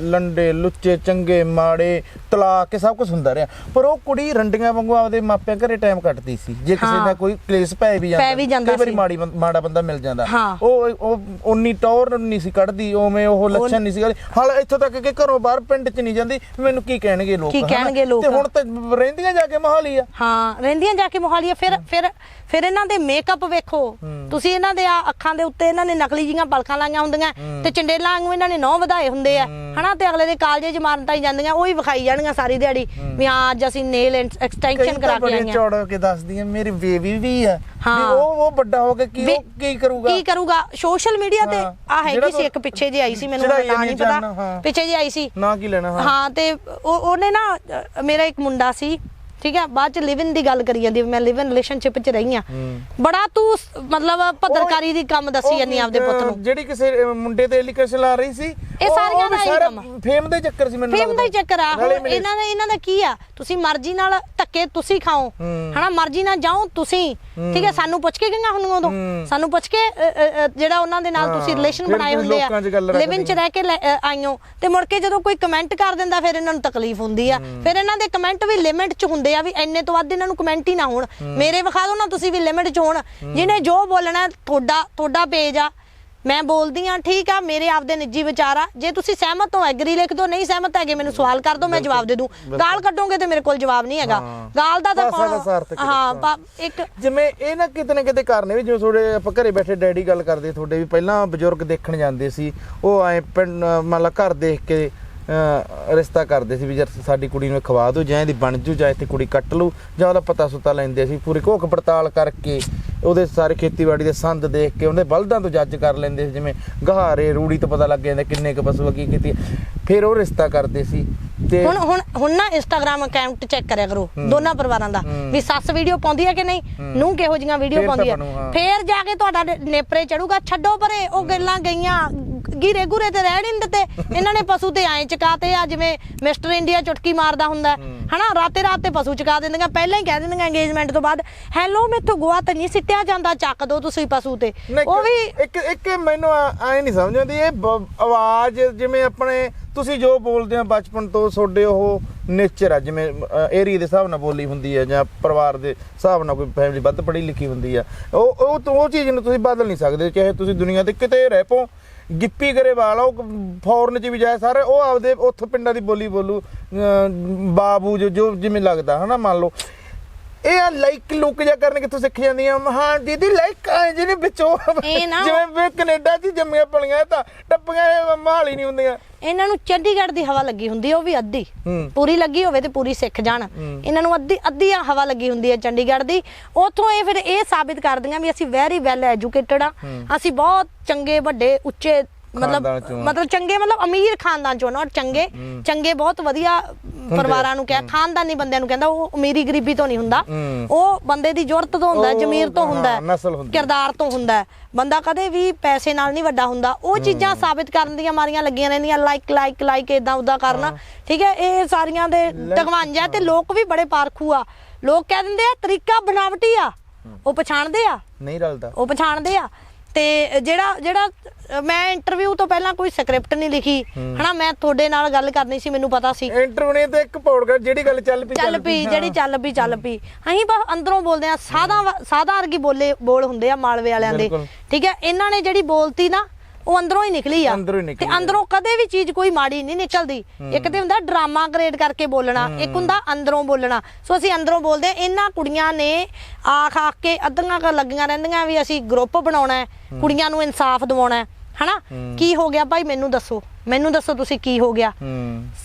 ਲੰਡੇ ਲੁੱਚੇ ਚੰਗੇ ਮਾੜੇ ਤਲਾਕ ਕੇ ਸਭ ਕੁਝ ਹੁੰਦਾ ਰਿਹਾ ਪਰ ਉਹ ਕੁੜੀ ਰੰਡੀਆਂ ਵਾਂਗੂ ਆਪਦੇ ਮਾਪਿਆਂ ਘਰੇ ਟਾਈਮ ਕੱਟਦੀ ਸੀ ਜੇ ਕਿਸੇ। ਦਾ ਕੋਈ ਕਲੇਸ਼ ਪੈ ਵੀ ਜਾਂਦਾ ਪੈ ਵੀ ਜਾਂਦਾ ਸੀ। ਮਾੜੀ ਮਾੜਾ ਬੰਦਾ ਮਿਲ ਜਾਂਦਾ। ਉਹ ਉਹ ਉਨੀ ਟੌਰ ਨਹੀਂ ਸੀ ਕੱਢਦੀ ਉਵੇਂ ਉਹ ਲੱਛਣ ਨਹੀਂ ਸੀ ਹਾਲ ਇੱਥੋਂ ਤੱਕ ਕਿ ਘਰੋਂ ਬਾਹਰ ਪਿੰਡ 'ਚ ਨਹੀਂ ਜਾਂਦੀ ਮੈਨੂੰ ਕੀ ਕਹਿਣਗੇ ਲੋਕ ਕੀ? ਕਹਿਣਗੇ ਲੋਕ? ਤੇ ਹੁਣ ਤਾਂ ਰਹਿੰਦੀਆਂ ਜਾ ਕੇ ਮਹਾਲੀ ਆ ਹਾਂ ਰਹਿੰਦੀਆਂ ਜਾ ਕੇ ਮੋਹਾਲੀਆ ਫਿਰ ਫਿਰ ਫਿਰ ਇਹਨਾਂ ਦੇ ਮੇਕਅਪ ਵੇਖੋ ਤੁਸੀਂ ਇਹਨਾਂ ਦੇ ਆ ਅੱਖਾਂ ਦੇ ਉੱਤੇ ਇਹਨਾਂ ਨੇ ਨਕਲੀ ਜੀਆਂ ਪਲਕਾਂ ਅੱਖਾਂ ਲਾਈਆਂ ਹੁੰਦੀਆਂ। ਤੇ ਚੰਡੇਲਾਂ ਵਾਂਗੂ ਇਹਨਾਂ ਨੇ ਨੌ ਵਧਾਏ ਹੁੰਦੇ ਆ। ਹਨਾ ਤੇ ਅਗਲੇ ਦੇ ਕਾਲਜੇ ਚ ਮਾਰਨ ਤਾਈ ਜਾਂਦੀਆਂ ਉਹ ਹੀ ਵਿਖਾਈ ਜਾਣਗੀਆਂ ਸਾਰੀ ਦਿਹਾੜੀ। ਵੀ ਹਾਂ ਅੱਜ ਅਸੀਂ ਨੇਲ ਐਕਸਟੈਂਸ਼ਨ ਕਰਾ ਕੇ ਆਈਆਂ। ਚੌੜ ਕੇ ਦੱਸਦੀਆਂ ਮੇਰੀ ਬੇਬੀ ਵੀ ਆ। ਵੀ ਹਾਂ। ਉਹ ਉਹ ਵੱਡਾ ਹੋ ਕੇ ਕੀ ਕੀ ਕਰੂਗਾ? ਕੀ ਕਰੂਗਾ? ਸੋਸ਼ਲ ਮੀਡੀਆ ਤੇ ਹਾਂ। ਆ ਹੈਗੀ ਸੀ ਇੱਕ ਪਿੱਛੇ ਜੇ ਆਈ ਸੀ ਮੈਨੂੰ ਨਾਂ ਨਹੀਂ ਪਤਾ। ਹਾਂ। ਪਿੱਛੇ ਜੇ ਆਈ ਸੀ। ਨਾ ਕੀ ਲੈਣਾ ਹਾਂ। ਹਾਂ ਤੇ ਉਹ ਉਹਨੇ ਨਾ ਮੇਰਾ ਇੱਕ ਮੁੰਡਾ ਸੀ। ਠੀਕ ਹੈ? ਬਾਅਦ ਚ ਲਿਵ ਇਨ ਦੀ ਗੱਲ ਕਰੀ ਜਾਂਦੀ ਮੈਂ ਲਿਵ ਇਨ ਰਿਲੇਸ਼ਨਸ਼ਿਪ ਚ ਰਹੀ ਆ। ਬੜਾ ਤੂੰ ਮਤਲਬ ਪੱਤਰਕਾਰੀ ਦੀ ਕੰਮ ਦੱਸੀ ਜਾਂਦੀ ਆਪਦੇ ਪੁੱਤ ਨੂੰ। ਜਿਹੜੀ ਕਿਸੇ ਮੁੰਡੇ ਤੇ ਐਲੀਗੇਸ਼ਨ ਲਾ ਰਹੀ ਸੀ ਇਹ ਸਾਰੀਆਂ ਦਾ ਹੀ ਕੰਮ। ਫੇਮ ਦਾ ਚੱਕਰ ਸੀ ਮੈਨੂੰ ਫੇਮ ਦਾ ਹੀ। ਚੱਕਰ ਆ। ਇਹਨਾਂ ਦਾ ਇਹਨਾਂ ਦਾ ਕੀ ਆ? ਤੁਸੀਂ ਮਰਜ਼ੀ ਨਾਲ ਧੱਕੇ ਤੁਸੀਂ ਖਾਓ। ਹਨਾ? ਮਰਜ਼ੀ ਨਾਲ ਜਾਓ ਤੁਸੀਂ। ਠੀਕ ਹੈ? ਸਾਨੂੰ ਪੁੱਛ ਕੇ ਗਈਆਂ ਹੁਣ ਉਦੋਂ। ਸਾਨੂੰ ਪੁੱਛ ਕੇ ਜਿਹੜਾ ਉਹਨਾਂ ਦੇ ਨਾਲ ਤੁਸੀਂ ਰਿਲੇਸ਼ਨ ਬਣਾਏ ਹੁੰਦੇ ਆ। ਲਿਵ ਇਨ ਚ ਰਹਿ ਕੇ ਆਈਓ। ਤੇ ਮੁੜ ਕੇ ਜਦੋਂ ਕੋਈ ਕਮੈਂਟ ਕਰ ਦਿੰਦਾ ਫਿਰ ਇਹਨਾਂ ਨੂੰ ਤਕਲੀਫ ਹੁੰਦੀ ਆ। ਫਿਰ ਇਹਨਾਂ ਦੇ ਕਮੈਂਟ ਵੀ ਲਿਮਿਟ ਚ ਹੁੰਦੇ ਆ ਵੀ ਇੰਨੇ ਤੋਂ ਵੱਧ ਇਹਨਾਂ ਨੂੰ ਕਮੈਂਟ ਹੀ ਨਾ ਹੋਣ। ਮੇਰੇ ਵਿਖਾ ਦਿਓ ਨਾ ਤੁਸੀਂ ਵੀ ਲਿਮਿਟ ਚ ਹੋਣ। ਜਿਹਨੇ ਜੋ ਬੋਲਣਾ ਤੁਹਾਡਾ ਤੁਹਾਡਾ ਪੇਜ ਆ। ਮੈਂ ਬੋਲਦੀ ਆ ਠੀਕ ਆ ਮੇਰੇ ਆਪਦੇ ਨਿੱਜੀ ਵਿਚਾਰ ਆ। ਜੇ ਤੁਸੀਂ ਸਹਿਮਤ ਹੋ ਐਗਰੀ ਲਿਖ ਦਿਓ ਨਹੀਂ ਸਹਿਮਤ ਹੈਗੇ ਮੈਨੂੰ ਸਵਾਲ ਕਰ ਦਿਓ ਮੈਂ ਜਵਾਬ ਦੇ ਦੂੰ। ਗਾਲ ਕੱਢੋਗੇ ਤੇ ਮੇਰੇ ਕੋਲ ਜਵਾਬ ਨਹੀਂ ਹੈਗਾ। ਗਾਲ ਦਾ ਤਾਂ ਕੌਣ ਹਾਂ ਇੱਕ ਜਿਵੇਂ ਇਹ ਨਾ ਕਿਤੇ ਨਾ ਕਿਤੇ ਕਰਨੇ ਵੀ ਜਿਵੇਂ ਤੁਹਾਡੇ ਆਪਾਂ ਘਰੇ ਬੈਠੇ ਡੈਡੀ ਗੱਲ ਕਰਦੇ ਤੁਹਾਡੇ ਵੀ ਪਹਿਲਾਂ ਬਜ਼ੁਰਗ ਦੇਖਣ ਜਾਂਦੇ ਸੀ ਉਹ ਐ ਮੰਨ ਲਾ ਘਰ ਦੇਖ ਕੇ ਰਿਸ਼ਤਾ ਕਰਦੇ ਸੀ ਵੀ ਜਦ ਸਾਡੀ ਕੁੜੀ ਨੂੰ ਖਵਾ ਦਿਓ ਜਾਂ ਇਹਦੀ ਬਣ ਜੂ ਜਾਂ ਇੱਥੇ ਕੁੜੀ ਕੱਟ ਲੂ ਜਾਂ ਉਹਦਾ ਪਤਾ ਸੁਤਾ ਲੈਂਦੇ ਸੀ ਪੂਰੀ ਘੋਖ ਪੜਤਾਲ ਕਰਕੇ ਉਹਦੇ ਸਾਰੇ ਖੇਤੀਬਾੜੀ ਦੇ ਸੰਦ ਦੇਖ ਕੇ ਉਹਦੇ ਬਲਦਾਂ ਤੋਂ ਜੱਜ ਕਰ ਲੈਂਦੇ ਸੀ ਜਿਵੇਂ ਗਹਾਰੇ ਰੂੜੀ ਤੋਂ ਪਤਾ ਲੱਗ ਜਾਂਦਾ ਕਿੰਨੇ ਕੁ ਪਸ਼ੂ ਕੀ ਕੀਤੀ ਫਿਰ ਉਹ ਰਿਸ਼ਤਾ ਕਰਦੇ ਸੀ ਤੇ ਹੁਣ ਹੁਣ ਹੁਣ ਨਾ ਇੰਸਟਾਗ੍ਰam ਅਕਾਊਂਟ ਚੈੱਕ ਕਰਿਆ ਕਰੋ ਦੋਨਾਂ ਪਰਿਵਾਰਾਂ ਦਾ। ਵੀ ਸੱਸ ਵੀਡੀਓ ਪਾਉਂਦੀ ਹੈ ਕਿ ਨਹੀਂ? ਨੂੰ ਕਿਹੋ ਜੀਆਂ ਵੀਡੀਓ ਪਾਉਂਦੀ ਹੈ। ਫੇਰ ਜਾ ਕੇ ਤੁਹਾਡਾ ਨੇਪਰੇ ਚੜੂਗਾ ਛੱਡੋ ਪਰੇ ਉਹ ਗੱਲਾਂ ਗਈਆਂ ਗਿਰੇ ਗੁਰੇ ਤੇ ਰਹਿ ਨਹੀਂ ਦਿੱਤੇ। ਇਹਨਾਂ ਨੇ ਪਸ਼ੂ ਤੇ ਐਂ ਚਕਾਤੇ ਆ ਜਿਵੇਂ ਮਿਸਟਰ ਇੰਡੀਆ ਚੁਟਕੀ ਮਾਰਦਾ ਹੁੰਦਾ। ਹਨਾ ਰਾਤੇ ਰਾਤ ਤੇ ਪਸ਼ੂ ਚਕਾ ਦਿੰਦੀਆਂ ਪਹਿਲਾਂ ਹੀ ਕਹਿ ਦਿੰਦੀਆਂ ਇੰਗੇਜਮੈਂਟ ਤੋਂ ਬਾਅਦ ਹੈਲੋ ਮੈਥੋਂ ਗੋਆ ਤਾਂ ਨਹੀਂ ਸਿੱਟਿਆ ਜਾਂਦਾ ਚੱਕ ਦੋ ਤੁਸੀਂ ਪਸ਼ੂ ਤੇ। ਉਹ ਵੀ ਇੱਕ ਇੱਕ ਮੈਨੂੰ ਐ ਨਹੀਂ ਸਮਝ ਆਉਂਦੀ ਇਹ ਆਵਾਜ਼ ਜਿਵੇਂ ਆਪਣੇ ਤੁਸੀਂ ਜੋ ਬੋਲਦੇ ਆ ਬਚਪਨ ਤੋਂ ਤੁਹਾਡੇ ਉਹ ਨੇਚਰ ਆ ਜਿਵੇਂ ਏਰੀਆ ਦੇ ਹਿਸਾਬ ਨਾਲ ਬੋਲੀ ਹੁੰਦੀ ਹੈ ਜਾਂ ਪਰਿਵਾਰ ਦੇ ਹਿਸਾਬ ਨਾਲ ਕੋਈ ਫੈਮਿਲੀ ਵੱਧ ਪੜ੍ਹੀ ਲਿਖੀ ਹੁੰਦੀ ਆ। ਉਹ ਉਹ ਉਹ ਚੀਜ਼ ਨੂੰ ਤੁਸੀਂ ਬਦਲ ਨਹੀਂ ਸਕਦੇ ਚਾਹੇ ਤੁਸੀਂ ਦੁਨੀਆ ਤੇ ਕਿਤੇ ਰਹਿ ਪੋ ਗਿੱਪੀ ਗਰੇਵਾਲ, ਉਹ ਫੋਰਨ ਚ ਵੀ ਜਾਏ ਸਾਰੇ, ਉਹ ਆਪਦੇ ਉੱਥੋਂ ਪਿੰਡਾਂ ਦੀ ਬੋਲੀ ਬੋਲੂ ਬਾਬੂ ਜੋ ਜੋ ਜਿਵੇਂ ਲੱਗਦਾ, ਹਨਾ ਮੰਨ ਲਓ। ਇਹ ਆ ਲਾਈਕ ਲੁੱਕ ਜਾ ਕਰਨ ਕਿੱਥੋਂ ਸਿੱਖ ਜਾਂਦੀਆਂ? ਹਾਂ ਦੀਦੀ ਲਾਈਕ ਆ ਜਿਹਨੇ ਵਿੱਚੋਂ। ਇਹ ਨਾ- ਜਿਵੇਂ ਵੀ ਕੈਨੇਡਾ 'ਚ ਜੰਮੀਆਂ ਪਲੀਆਂ ਤਾਂ ਟੱਪੀਆਂ ਇਹ ਮਹਾਲ ਨਹੀਂ ਹੁੰਦੀਆਂ। ਇਹਨਾਂ ਨੂੰ ਚੰਡੀਗੜ੍ਹ ਦੀ ਹਵਾ ਲੱਗੀ ਹੁੰਦੀ ਹੈ, ਉਹ ਵੀ ਅੱਧੀ। ਹੂੰ। ਪੂਰੀ ਲੱਗੀ ਹੋਵੇ ਤੇ ਪੂਰੀ ਸਿੱਖ ਜਾਣ। ਇਹਨਾਂ ਨੂੰ ਅੱਧੀ ਅੱਧੀ ਆ ਹਵਾ ਲੱਗੀ ਹੁੰਦੀ ਹੈ ਚੰਡੀਗੜ੍ਹ ਦੀ। ਉੱਥੋਂ ਇਹ ਫਿਰ ਇਹ ਸਾਬਿਤ ਕਰਦੀਆਂ ਵੀ ਅਸੀਂ ਵੈਰੀ ਵੈਲ ਐਜੂਕੇਟਡ ਆ। ਅਸੀਂ ਬਹੁਤ ਚੰਗੇ ਵੱਡੇ ਉੱਚੇ ਮਤਲਬ। ਮਤਲਬ ਚੰਗੇ ਮਤਲਬ ਅਮੀਰ ਖਾਨਦਾਨ ਚੋਂ ਨਾ ਚੰਗੇ ਚੰਗੇ ਬਹੁਤ ਵਧੀਆ ਪਰਿਵਾਰਾਂ ਨੂੰ ਕਿਹਾ ਖਾਨਦਾਨੀ ਬੰਦਿਆਂ ਨੂੰ ਕਹਿੰਦਾ ਉਹ ਅਮੀਰੀ ਗਰੀਬੀ ਤੋਂ ਨਹੀਂ ਹੁੰਦਾ। ਉਹ ਬੰਦੇ ਦੀ ਜ਼ਰੂਰਤ ਤੋਂ ਹੁੰਦਾ ਜ਼ਮੀਰ ਤੋਂ ਹੁੰਦਾ। ਕਿਰਦਾਰ ਤੋਂ ਹੁੰਦਾ। ਬੰਦਾ ਕਦੇ ਵੀ ਪੈਸੇ ਨਾਲ ਨਹੀਂ ਵੱਡਾ ਹੁੰਦਾ। ਉਹ ਚੀਜ਼ਾਂ ਸਾਬਿਤ ਕਰਨ ਦੀਆਂ ਮਾਰੀਆਂ ਲੱਗੀਆਂ ਰਹਿੰਦੀਆਂ ਲਾਈਕ ਲਾਈਕ ਲਾਈਕ ਇਦਾਂ ਉਦਾਂ ਕਰਨਾ। ਠੀਕ ਹੈ ਇਹ ਸਾਰੀਆਂ ਦੇ ਟਗਵਾਂਜਾ ਤੇ ਲੋਕ ਵੀ ਬੜੇ ਪਾਰਖੂ ਆ। ਲੋਕ ਕਹਿ ਦਿੰਦੇ ਆ ਤਰੀਕਾ ਬਣਾਵਟੀ ਆ। ਉਹ ਪਛਾਣਦੇ ਆ। ਨਹੀਂ ਰਲਦਾ। ਉਹ ਪਛਾਣਦੇ ਆ। ਤੇ ਜਿਹੜਾ ਜਿਹੜਾ ਮੈਂ ਇੰਟਰਵਿਊ ਤੋਂ ਪਹਿਲਾਂ ਕੋਈ ਸਕ੍ਰਿਪਟ ਨਹੀਂ ਲਿਖੀ। ਹਨਾ ਮੈਂ ਤੁਹਾਡੇ ਨਾਲ ਗੱਲ ਕਰਨੀ ਸੀ ਮੈਨੂੰ ਪਤਾ ਸੀ। ਇੰਟਰਵਿਊ ਨੇ ਤੇ ਇੱਕ ਪੌੜਗੜ ਜਿਹੜੀ ਗੱਲ ਚੱਲ ਪਈ ਚੱਲ ਪਈ। ਜਿਹੜੀ ਚੱਲ ਪਈ ਚੱਲ ਪਈ। ਅਸੀਂ ਬਸ ਅੰਦਰੋਂ ਬੋਲਦੇ ਆ ਸਾਦਾ ਸਾਦਾ ਵਰਗੀ ਬੋਲੇ ਬੋਲ ਹੁੰਦੇ ਆ ਮਾਲਵੇ ਵਾਲਿਆਂ ਦੇ। ਠੀਕ ਹੈ ਇਹਨਾਂ ਨੇ ਜਿਹੜੀ ਬੋਲਤੀ ਨਾ ਉਹ ਅੰਦਰੋਂ ਹੀ ਨਿਕਲੀ ਆ। ਅੰਦਰੋਂ ਹੀ ਨਿਕਲੀ ਤੇ ਅੰਦਰੋਂ ਕਦੇ ਵੀ ਚੀਜ਼ ਕੋਈ ਮਾੜੀ ਨਹੀਂ ਨਿਕਲਦੀ। ਇੱਕ ਤੇ ਹੁੰਦਾ ਡਰਾਮਾ ਕ੍ਰੀਏਟ ਕਰਕੇ ਬੋਲਣਾ ਇੱਕ ਹੁੰਦਾ ਅੰਦਰੋਂ ਬੋਲਣਾ। ਸੋ ਅਸੀਂ ਅੰਦਰੋਂ ਬੋਲਦੇ। ਇਹਨਾਂ ਕੁੜੀਆਂ ਨੇ ਆਖ ਆਖ ਕੇ ਅੱਧੀਆਂ ਕੁ ਲੱਗੀਆਂ ਰਹਿੰਦੀਆਂ ਵੀ ਅਸੀਂ ਗਰੁੱਪ ਬਣਾਉਣਾ ਹੈ ਕੁੜੀਆਂ ਨੂੰ ਇਨਸਾਫ ਦਿਵਾਉਣਾ ਹੈ। ਹਨਾ? ਕੀ ਹੋ ਗਿਆ ਭਾਈ? ਮੈਨੂੰ ਦੱਸੋ। ਮੈਨੂੰ ਦੱਸੋ ਤੁਸੀਂ ਕੀ ਹੋ ਗਿਆ।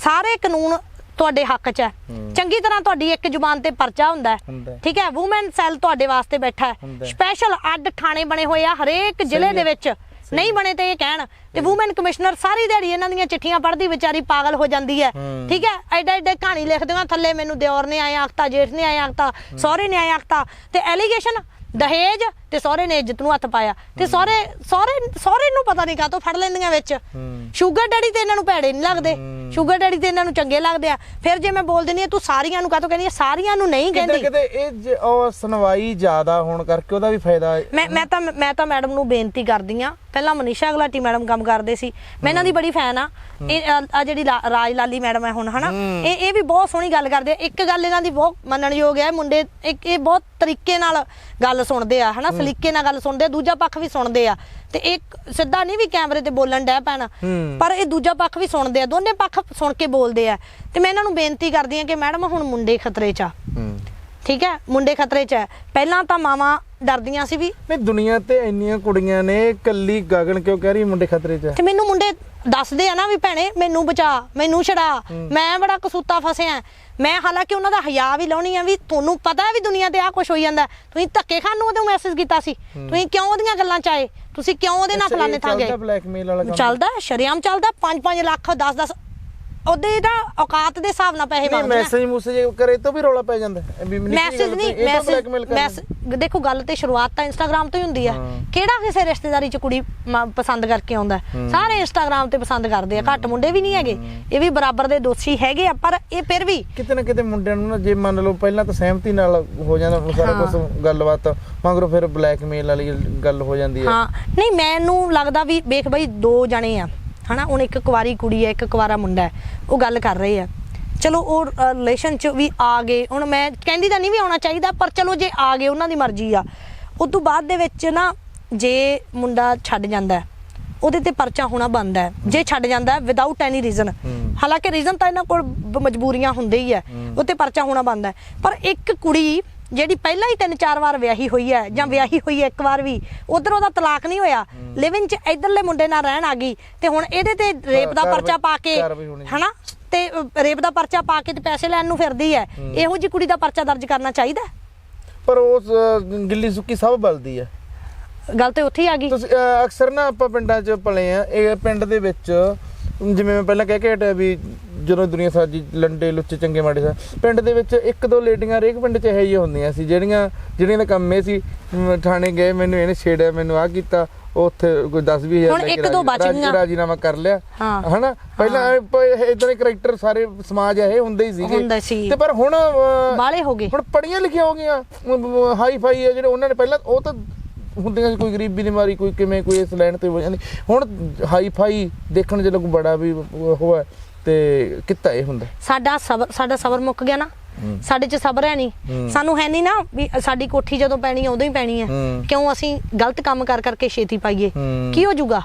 ਸਾਰੇ ਕਾਨੂੰਨ ਤੁਹਾਡੇ ਹੱਕ 'ਚ ਹੈ। ਚੰਗੀ ਤਰ੍ਹਾਂ ਤੁਹਾਡੀ ਇੱਕ ਜ਼ੁਬਾਨ ਤੇ ਪਰਚਾ ਹੁੰਦਾ ਹੈ। ਠੀਕ ਹੈ? ਔਮਨ ਸੈੱਲ ਤੁਹਾਡੇ ਵਾਸਤੇ ਬੈਠਾ ਹੈ। ਸਪੈਸ਼ਲ ਅੱਡ ਥਾਣੇ ਬਣੇ ਹੋਏ ਆ ਹਰੇਕ ਜ਼ਿਲ੍ਹੇ ਦੇ ਵਿੱਚ। ਨਹੀਂ ਬਣੇ ਤੇ ਇਹ ਕਹਿਣ ਤੇ ਔਮਨ ਕਮਿਸ਼ਨਰ ਸਾਰੀ ਦਿਹਾੜੀ ਇਹਨਾਂ ਦੀਆਂ ਚਿੱਠੀਆਂ ਪੜ੍ਹਦੀ ਵਿਚਾਰੀ ਪਾਗਲ ਹੋ ਜਾਂਦੀ ਹੈ। ਠੀਕ ਹੈ? ਐਡਾ ਐਡਾ ਕਹਾਣੀ ਲਿਖਦੀਆਂ ਥੱਲੇ ਮੈਨੂੰ ਦਿਓਰ ਨੇ ਆਇਆ ਆਖਤਾ ਜੇਠ ਨੇ ਆਇਆ ਆਖਤਾ ਸਹੁਰੇ ਨੇ ਆਇਆ ਆਖਤਾ। ਤੇ ਐਲੀਗੇਸ਼ਨ ਦਹੇਜ ਤੇ ਸਹੁਰੇ ਨੇ ਇੱਜ਼ਤ ਨੂੰ ਹੱਥ ਪਾਇਆ ਤੇ ਸਹੁਰੇ ਸਹੁਰੇ ਸਹੁਰੇ ਨੂੰ ਪਤਾ ਨਹੀਂ ਕਾਹਤੋਂ ਫੜ ਲੈਂਦੀਆਂ ਵਿੱਚ। ਸ਼ੂਗਰ ਡੈਡੀ ਤੇ ਇਹਨਾਂ ਨੂੰ ਭੈੜੇ ਨਹੀਂ ਲੱਗਦੇ। ਸ਼ੂਗਰ ਡੈਡੀ ਤੇ ਇਹਨਾਂ ਨੂੰ ਚੰਗੇ ਲੱਗਦੇ ਆ। ਫਿਰ ਜੇ ਮੈਂ ਬੋਲ ਦਿੰਦੀ ਆ ਤੂੰ ਸਾਰੀਆਂ ਨੂੰ ਕਾਹਤੋਂ ਕਹਿੰਦੀ ਆ? ਸਾਰੀਆਂ ਨੂੰ ਨਹੀਂ ਕਿਤੇ ਕਹਿੰਦੀ ਕਿਤੇ ਇਹ ਉਹ ਸੁਣਵਾਈ ਜ਼ਿਆਦਾ ਹੋਣ ਕਰਕੇ ਉਹਦਾ ਵੀ ਫਾਇਦਾ ਮੈਂ ਮੈਂ ਤਾਂ ਮੈਂ ਤਾਂ ਮੈਡਮ ਨੂੰ ਬੇਨਤੀ ਕਰਦੀ ਆ ਪਹਿਲਾਂ ਮਨੀਸ਼ਾ ਗਲਾਟੀ ਮੈਡਮ ਕੰਮ ਕਰਦੇ ਸੀ। ਮੈਂ ਇਹਨਾਂ ਦੀ ਬੜੀ ਫੈਨ ਆ। ਇਹ ਆ ਜਿਹੜੀ ਰਾਜ ਲਾਲੀ ਮੈਡਮ ਹੈ ਹੁਣ ਹਨਾ? ਇਹ ਇਹ ਵੀ ਬਹੁਤ ਸੋਹਣੀ ਗੱਲ ਕਰਦੇ ਆ। ਇੱਕ ਗੱਲ ਇਹਨਾਂ ਦੀ ਬਹੁਤ ਮੰਨਣਯੋਗ ਹੈ। ਮੁੰਡੇ ਇੱਕ ਇਹ ਬਹੁਤ ਤਰੀਕੇ ਨਾਲ ਗੱਲ ਸੁਣਦੇ ਆ ਹਨਾ? ਸਲੀਕੇ ਨਾਲ ਗੱਲ ਸੁਣਦੇ ਆ ਦੂਜਾ ਪੱਖ ਵੀ ਸੁਣਦੇ ਆ। ਤੇ ਇੱਕ ਸਿੱਧਾ ਨਹੀਂ ਵੀ ਕੈਮਰੇ ਤੇ ਬੋਲਣ ਡੈ ਪੈਣਾ। ਪਰ ਇਹ ਦੂਜਾ ਪੱਖ ਵੀ ਸੁਣਦੇ ਆ ਦੋਨੇ ਪੱਖ ਸੁਣ ਕੇ ਬੋਲਦੇ ਆ। ਤੇ ਮੈਂ ਇਹਨਾਂ ਨੂੰ ਬੇਨਤੀ ਕਰਦੀ ਆ ਕਿ ਮੈਡਮ ਹੁਣ ਮੁੰਡੇ ਖਤਰੇ 'ਚ ਆ। ਠੀਕ ਹੈ? ਮੁੰਡੇ ਖਤਰੇ 'ਚ ਹੈ ਪਹਿਲਾਂ ਤਾਂ ਮਾਵਾਂ ਡਰਦੀਆਂ ਸੀ ਵੀ। ਨਹੀਂ ਦੁਨੀਆ ਤੇ ਇੰਨੀਆਂ ਕੁੜੀਆਂ ਨੇ ਕੱਲੀ ਗਗਨ ਕਿਉਂ ਕਹਿ ਰਹੀ ਮੁੰਡੇ ਖਤਰੇ 'ਚ ਹੈ? ਤੇ ਮੈਨੂੰ ਮੁੰਡੇ ਦੱਸਦੇ ਆ ਨਾ ਵੀ ਭੈਣੇ ਮੈਨੂੰ ਬਚਾ ਮੈਨੂੰ ਛੜਾ ਮੈਂ ਬੜਾ ਕਸੂਤਾ ਫਸਿਆ। ਮੈਂ ਹਾਲਾਂਕਿ ਉਹਨਾਂ ਦਾ ਹਿਆ ਵੀ ਲਾਉਣੀ ਆ ਵੀ ਤੁਹਾਨੂੰ ਪਤਾ ਵੀ ਦੁਨੀਆ ਤੇ ਆ ਕੁਝ ਹੋਈ ਜਾਂਦਾ। ਤੁਸੀਂ ਧੱਕੇ ਖਾਨ ਨੂੰ ਉਹਦੇ ਮੈਸੇਜ ਕੀਤਾ ਸੀ। ਤੁਸੀਂ ਕਿਉਂ ਉਹਦੀਆਂ ਗੱਲਾਂ ਚ ਆਏ? ਤੁਸੀਂ ਕਿਉਂ ਉਹਦੇ ਨਾਲ ਫਲਾਣੇ ਥਾਂ ਗਏ? ਚੱਲਦਾ ਬਲੈਕਮੇਲ ਵਾਲਾ ਕੰਮ? ਚੱਲਦਾ ਸ਼ਰਿਆਮ ਚੱਲਦਾ 5-5 ਲੱਖ 10-10 ਉਹਦੇ ਦਾ ਔਕਾਤ ਦੇ ਹਿਸਾਬ ਨਾਲ ਪੈਸੇ ਨਹੀਂ ਮੰਗਦੇ ਮੈਸੇਜ ਮੂਸੇਜ ਕਰੇ ਤਾਂ ਵੀ ਰੌਲਾ ਪੈ ਜਾਂਦਾ ਮੈਸੇਜ ਨਹੀਂ ਮੈਸੇਜ ਦੇਖੋ ਗੱਲ ਤੇ ਸ਼ੁਰੂਆਤ ਤਾਂ ਇੰਸਟਾਗ੍ਰam ਤੋਂ ਹੀ ਹੁੰਦੀ ਆ। ਹਾਂ। ਕਿਹੜਾ ਕਿਸੇ ਰਿਸ਼ਤੇਦਾਰੀ ਚ ਕੁੜੀ ਪਸੰਦ ਕਰਕੇ ਆਉਂਦਾ? ਸਾਰੇ ਇੰਸਟਾਗ੍ਰam ਤੇ ਪਸੰਦ ਕਰਦੇ ਆ ਘੱਟ ਮੁੰਡੇ ਵੀ ਨਹੀਂ ਹੈਗੇ। ਇਹ ਵੀ ਬਰਾਬਰ ਦੇ ਦੋਸ਼ੀ ਹੈਗੇ ਆ ਪਰ ਇਹ ਫਿਰ ਵੀ ਕਿਤੇ ਨਾ ਕਿਤੇ ਮੁੰਡਿਆਂ ਨੂੰ ਨਾ ਜੇ ਮੰਨ ਲਓ ਪਹਿਲਾਂ ਤਾਂ ਸਹਿਮਤੀ ਨਾਲ ਹੋ ਜਾਂਦਾ ਸਾਰਾ ਹਾਂ। ਕੁਝ ਗੱਲਬਾਤ। ਮਗਰੋਂ ਫਿਰ ਬਲੈਕਮੇਲ ਵਾਲੀ ਗੱਲ ਹੋ ਜਾਂਦੀ ਹੈ ਹਾਂ। ਨਹੀਂ ਮੈਨੂੰ ਲੱਗਦਾ ਵੀ ਵੇਖ ਬਈ ਦੋ ਜਣੇ ਆ। ਹਨਾ? ਹੁਣ ਇੱਕ ਕੁਵਾਰੀ ਕੁੜੀ ਹੈ ਇੱਕ ਕੁਵਾਰਾ ਮੁੰਡਾ ਹੈ ਉਹ ਗੱਲ ਕਰ ਰਹੇ ਆ। ਚਲੋ ਉਹ ਰਿਲੇਸ਼ਨ ਚ ਵੀ ਆ ਗਏ। ਹੁਣ ਮੈਂ ਕਹਿੰਦੀ ਤਾਂ ਨਹੀਂ ਵੀ ਆਉਣਾ ਚਾਹੀਦਾ ਪਰ ਚਲੋ ਜੇ ਆ ਗਏ ਉਹਨਾਂ ਦੀ ਮਰਜ਼ੀ ਆ। ਉਸ ਤੋਂ ਬਾਅਦ ਦੇ ਵਿੱਚ ਨਾ ਜੇ ਮੁੰਡਾ ਛੱਡ ਜਾਂਦਾ ਉਹਦੇ ਤੇ ਪਰਚਾ ਹੋਣਾ ਬੰਦ ਹੈ। ਜੇ ਛੱਡ ਜਾਂਦਾ ਵਿਦਆਊਟ ਐਨੀ ਰੀਜ਼ਨ ਹਾਲਾਂਕਿ ਰੀਜ਼ਨ ਤਾਂ ਇਹਨਾਂ ਕੋਲ ਮਜਬੂਰੀਆਂ ਹੁੰਦੇ ਹੀ ਹੈ ਉੱਤੇ ਪਰਚਾ ਹੋਣਾ ਬੰਦ ਹੈ। ਪਰ ਇੱਕ ਕੁੜੀ ਜਿਹੜੀ ਪਹਿਲਾਂ ਹੀ ਤਿੰਨ ਚਾਰ ਵਾਰ ਵਿਆਹੀ ਹੋਈ ਹੈ ਜਾਂ ਵਿਆਹੀ ਹੋਈ ਹੈ ਇੱਕ ਵਾਰ ਵੀ ਉਧਰ ਉਹਦਾ ਤਲਾਕ ਨਹੀਂ ਹੋਇਆ। ਲਿਵਿੰਗ ਚ ਇਧਰਲੇ ਮੁੰਡੇ ਨਾਲ ਰਹਿਣ ਆ ਗਈ ਤੇ ਹੁਣ ਇਹਦੇ ਤੇ ਰੇਪ ਦਾ ਪਰਚਾ ਪਾ ਕੇ ਹਨਾ? ਤੇ ਰੇਪ ਦਾ ਪਰਚਾ ਪਾ ਕੇ ਤੇ ਪੈਸੇ ਲੈਣ ਨੂੰ ਫਿਰਦੀ ਹੈ। ਇਹੋ ਜੀ ਕੁੜੀ ਦਾ ਪਰਚਾ ਦਰਜ ਕਰਨਾ ਚਾਹੀਦਾ? ਪਰ ਉਸ ਗਿੱਲੀ ਸੁੱਕੀ ਸਭ ਬਲਦੀ ਹੈ। ਗੱਲ ਤੇ ਉੱਥੇ ਹੀ ਆ ਗਈ। ਤੁਸੀਂ ਅਕਸਰ ਨਾ ਆਪਾਂ ਪਿੰਡਾਂ 'ਚ ਪਲੇ ਆ। ਇਹ ਪਿੰਡ ਦੇ ਵਿੱਚ ਜਿਵੇਂ ਮੈਂ ਪਹਿਲਾਂ ਕਹਿ ਕੇ ਹਟਿਆ ਵੀ ਜਦੋਂ ਦੁਨੀਆ ਸਾਜੀ ਲੰਡੇ ਲੁੱਚੇ ਚੰਗੇ ਮਾੜੇ ਸਾ ਪਿੰਡ ਦੇ ਵਿੱਚ ਇੱਕ ਦੋ ਲੇਡੀਆਂ ਹਰੇਕ ਪਿੰਡ 'ਚ ਇਹੋ ਜਿਹੀਆਂ ਹੁੰਦੀਆਂ ਸੀ ਜਿਹੜੀਆਂ ਜਿਹੜੀਆਂ ਦਾ ਕੰਮ ਇਹ ਸੀ ਥਾਣੇ ਗਏ ਮੈਨੂੰ ਇਹਨੇ ਛੇੜਿਆ ਮੈਨੂੰ ਆ ਕੀਤਾ ਉੱਥੇ ਕੋਈ 10 20000 ਹੁਣ ਇੱਕ ਦੋ ਬਚ ਗਈਆਂ। ਰਾਜੀਨਾਮਾ ਕਰ ਲਿਆ ਹਾਂ। ਹਨਾ ਪਹਿਲਾਂ ਇਦਾਂ ਦੇ ਕਰੈਕਟਰ ਸਾਰੇ ਸਮਾਜ ਇਹ ਹੁੰਦੇ ਹੀ ਸੀਗੇ। ਤੇ ਪਰ ਹੁਣ ਬਾਲੇ ਹੋ ਗਏ ਹੁਣ ਪੜੀਆਂ ਲਿਖੀਆਂ ਹੋ ਗਈਆਂ ਹਾਈ ਫਾਈ ਜਿਹੜੇ ਉਹਨਾਂ ਨੇ ਪਹਿਲਾਂ ਉਹ ਤਾਂ ਹੁੰਦੀਆਂ ਸੀ ਕੋਈ ਗਰੀਬੀ ਦੀ ਮਾਰੀ ਕੋਈ ਕਿਵੇਂ ਕੋਈ ਇਸ ਲਾਈਨ ਤੇ ਹੋ ਜਾਂਦੀ ਹੁਣ ਹਾਈ ਫਾਈ ਦੇਖਣ ਚ ਲੋਕ ਬੜਾ ਵੀ ਉਹ ਹੈ ਤੇ ਕਿੱਤਾ ਇਹ ਹੁੰਦਾ। ਸਾਡਾ ਸਬਰ ਸਾਡਾ ਸਬਰ ਮੁੱਕ ਗਿਆ ਨਾ। ਸਾਡੇ 'ਚ ਸਬਰ ਹੈ ਨਹੀਂ। ਸਾਨੂੰ ਹੈ ਨਹੀਂ ਨਾ ਵੀ ਸਾਡੀ ਕੋਠੀ ਜਦੋਂ ਪੈਣੀ ਆ ਉਦੋਂ ਹੀ ਪੈਣੀ ਹੈ। ਕਿਉਂ ਅਸੀਂ ਗਲਤ ਕੰਮ ਕਰ ਕਰਕੇ ਛੇਤੀ ਪਾਈਏ। ਕੀ ਹੋ ਜਾਊਗਾ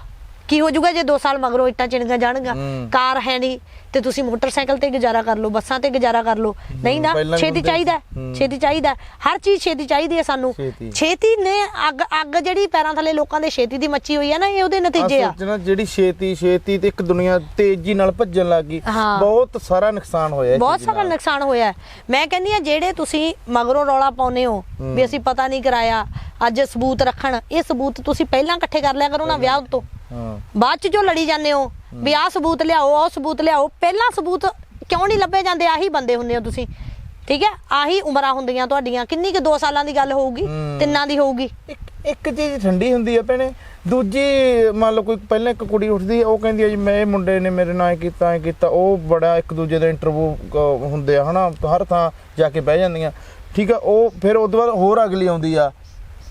ਕੀ ਹੋ ਜਾਊਗਾ ਜੇ 2 ਸਾਲ ਮਗਰੋਂ ਇੱਟਾਂ ਚਿਣੀਆਂ ਜਾਣਗਾ ਹੂੰ। ਕਾਰ ਹੈ ਨਹੀਂ ਤੇ ਤੁਸੀਂ ਮੋਟਰਸਾਈਕਲ ਤੇ ਗੁਜ਼ਾਰਾ ਕਰ ਲਓ ਬੱਸਾਂ ਤੇ ਗੁਜ਼ਾਰਾ ਕਰ ਲਓ ਨਹੀਂ ਨਾ ਛੇਤੀ ਹੁੰਦੇ ਚਾਹੀਦਾ। ਛੇਤੀ ਚਾਹੀਦਾ। ਹਰ ਚੀਜ਼ ਛੇਤੀ ਚਾਹੀਦੀ ਹੈ ਸਾਨੂੰ ਛੇਤੀ। ਨੇ ਅੱਗ ਅੱਗ ਜਿਹੜੀ ਪੈਰਾਂ ਥੱਲੇ ਲੋਕਾਂ ਦੇ ਛੇਤੀ ਦੀ ਮੱਚੀ ਹੋਈ ਹੈ ਨਾ ਇਹ ਉਹਦੇ ਨਤੀਜੇ ਆ ਜਿਹੜੀ ਛੇਤੀ ਛੇਤੀ ਤੇ ਇੱਕ ਦੁਨੀਆ ਤੇਜ਼ੀ ਨਾਲ ਭੱਜਣ ਲੱਗ ਗਈ। ਬਹੁਤ ਸਾਰਾ ਨੁਕਸਾਨ ਹੋਇਆ ਬਹੁਤ ਸਾਰਾ। ਨੁਕਸਾਨ ਹੋਇਆ। ਮੈਂ ਕਹਿੰਦੀ ਆ ਜਿਹੜੇ ਤੁਸੀਂ ਮਗਰੋਂ ਰੌਲਾ ਪਾਉਨੇ ਹੋ ਵੀ ਅਸੀਂ ਪਤਾ ਨਹੀਂ ਕਰਾਇਆ ਅੱਜ ਸਬੂਤ ਰੱਖਣ ਇਹ ਸਬੂਤ ਤੁਸੀਂ ਪਹਿਲਾਂ ਇਕੱਠੇ ਕਰ ਲਿਆ ਕਰੋ ਨਾ ਵਿਆਹ ਤੋਂ ਬਾਅਦ ਚ ਜੋ ਲੜੀ ਜਾਂਦੇ ਹੋ ਵੀ ਆਹ ਸਬੂਤ ਲਿਆਓ ਆਹ ਸਬੂਤ ਲਿਆਓ ਪਹਿਲਾਂ ਸਬੂਤ ਕਿਉਂ ਨਹੀਂ ਲੱਭੇ ਜਾਂਦੇ? ਆਹੀ ਬੰਦੇ ਹੁੰਦੇ ਹੋ ਤੁਸੀਂ। ਠੀਕ ਹੈ? ਆਹੀ ਉਮਰਾਂ ਹੁੰਦੀਆਂ ਤੁਹਾਡੀਆਂ। ਕਿੰਨੀ ਕਿ 2 ਸਾਲਾਂ ਦੀ ਗੱਲ ਹੋਊਗੀ। ਤਿੰਨਾਂ ਦੀ ਹੋਊਗੀ। ਇੱਕ ਚੀਜ਼ ਠੰਡੀ ਹੁੰਦੀ ਹੈ ਭੈਣੇ। ਦੂਜੀ ਮੰਨ ਲਓ ਕੋਈ ਪਹਿਲਾਂ ਇੱਕ ਕੁੜੀ ਉੱਠਦੀ ਉਹ ਕਹਿੰਦੀ ਹੈ ਜੀ ਮੈਂ ਇਹ ਮੁੰਡੇ ਨੇ ਮੇਰੇ ਨਾਲ ਕੀਤਾ ਐ ਕੀਤਾ। ਉਹ ਬੜਾ ਇੱਕ ਦੂਜੇ ਦਾ ਇੰਟਰਵਿਊ ਹੁੰਦੇ ਆ ਹਨਾ? ਹਰ ਥਾਂ ਜਾ ਕੇ ਬਹਿ ਜਾਂਦੀਆਂ। ਠੀਕ ਆ ਉਹ ਫਿਰ ਉਸ ਤੋਂ ਬਾਅਦ ਹੋਰ ਅਗਲੀ ਆਉਂਦੀ ਆ।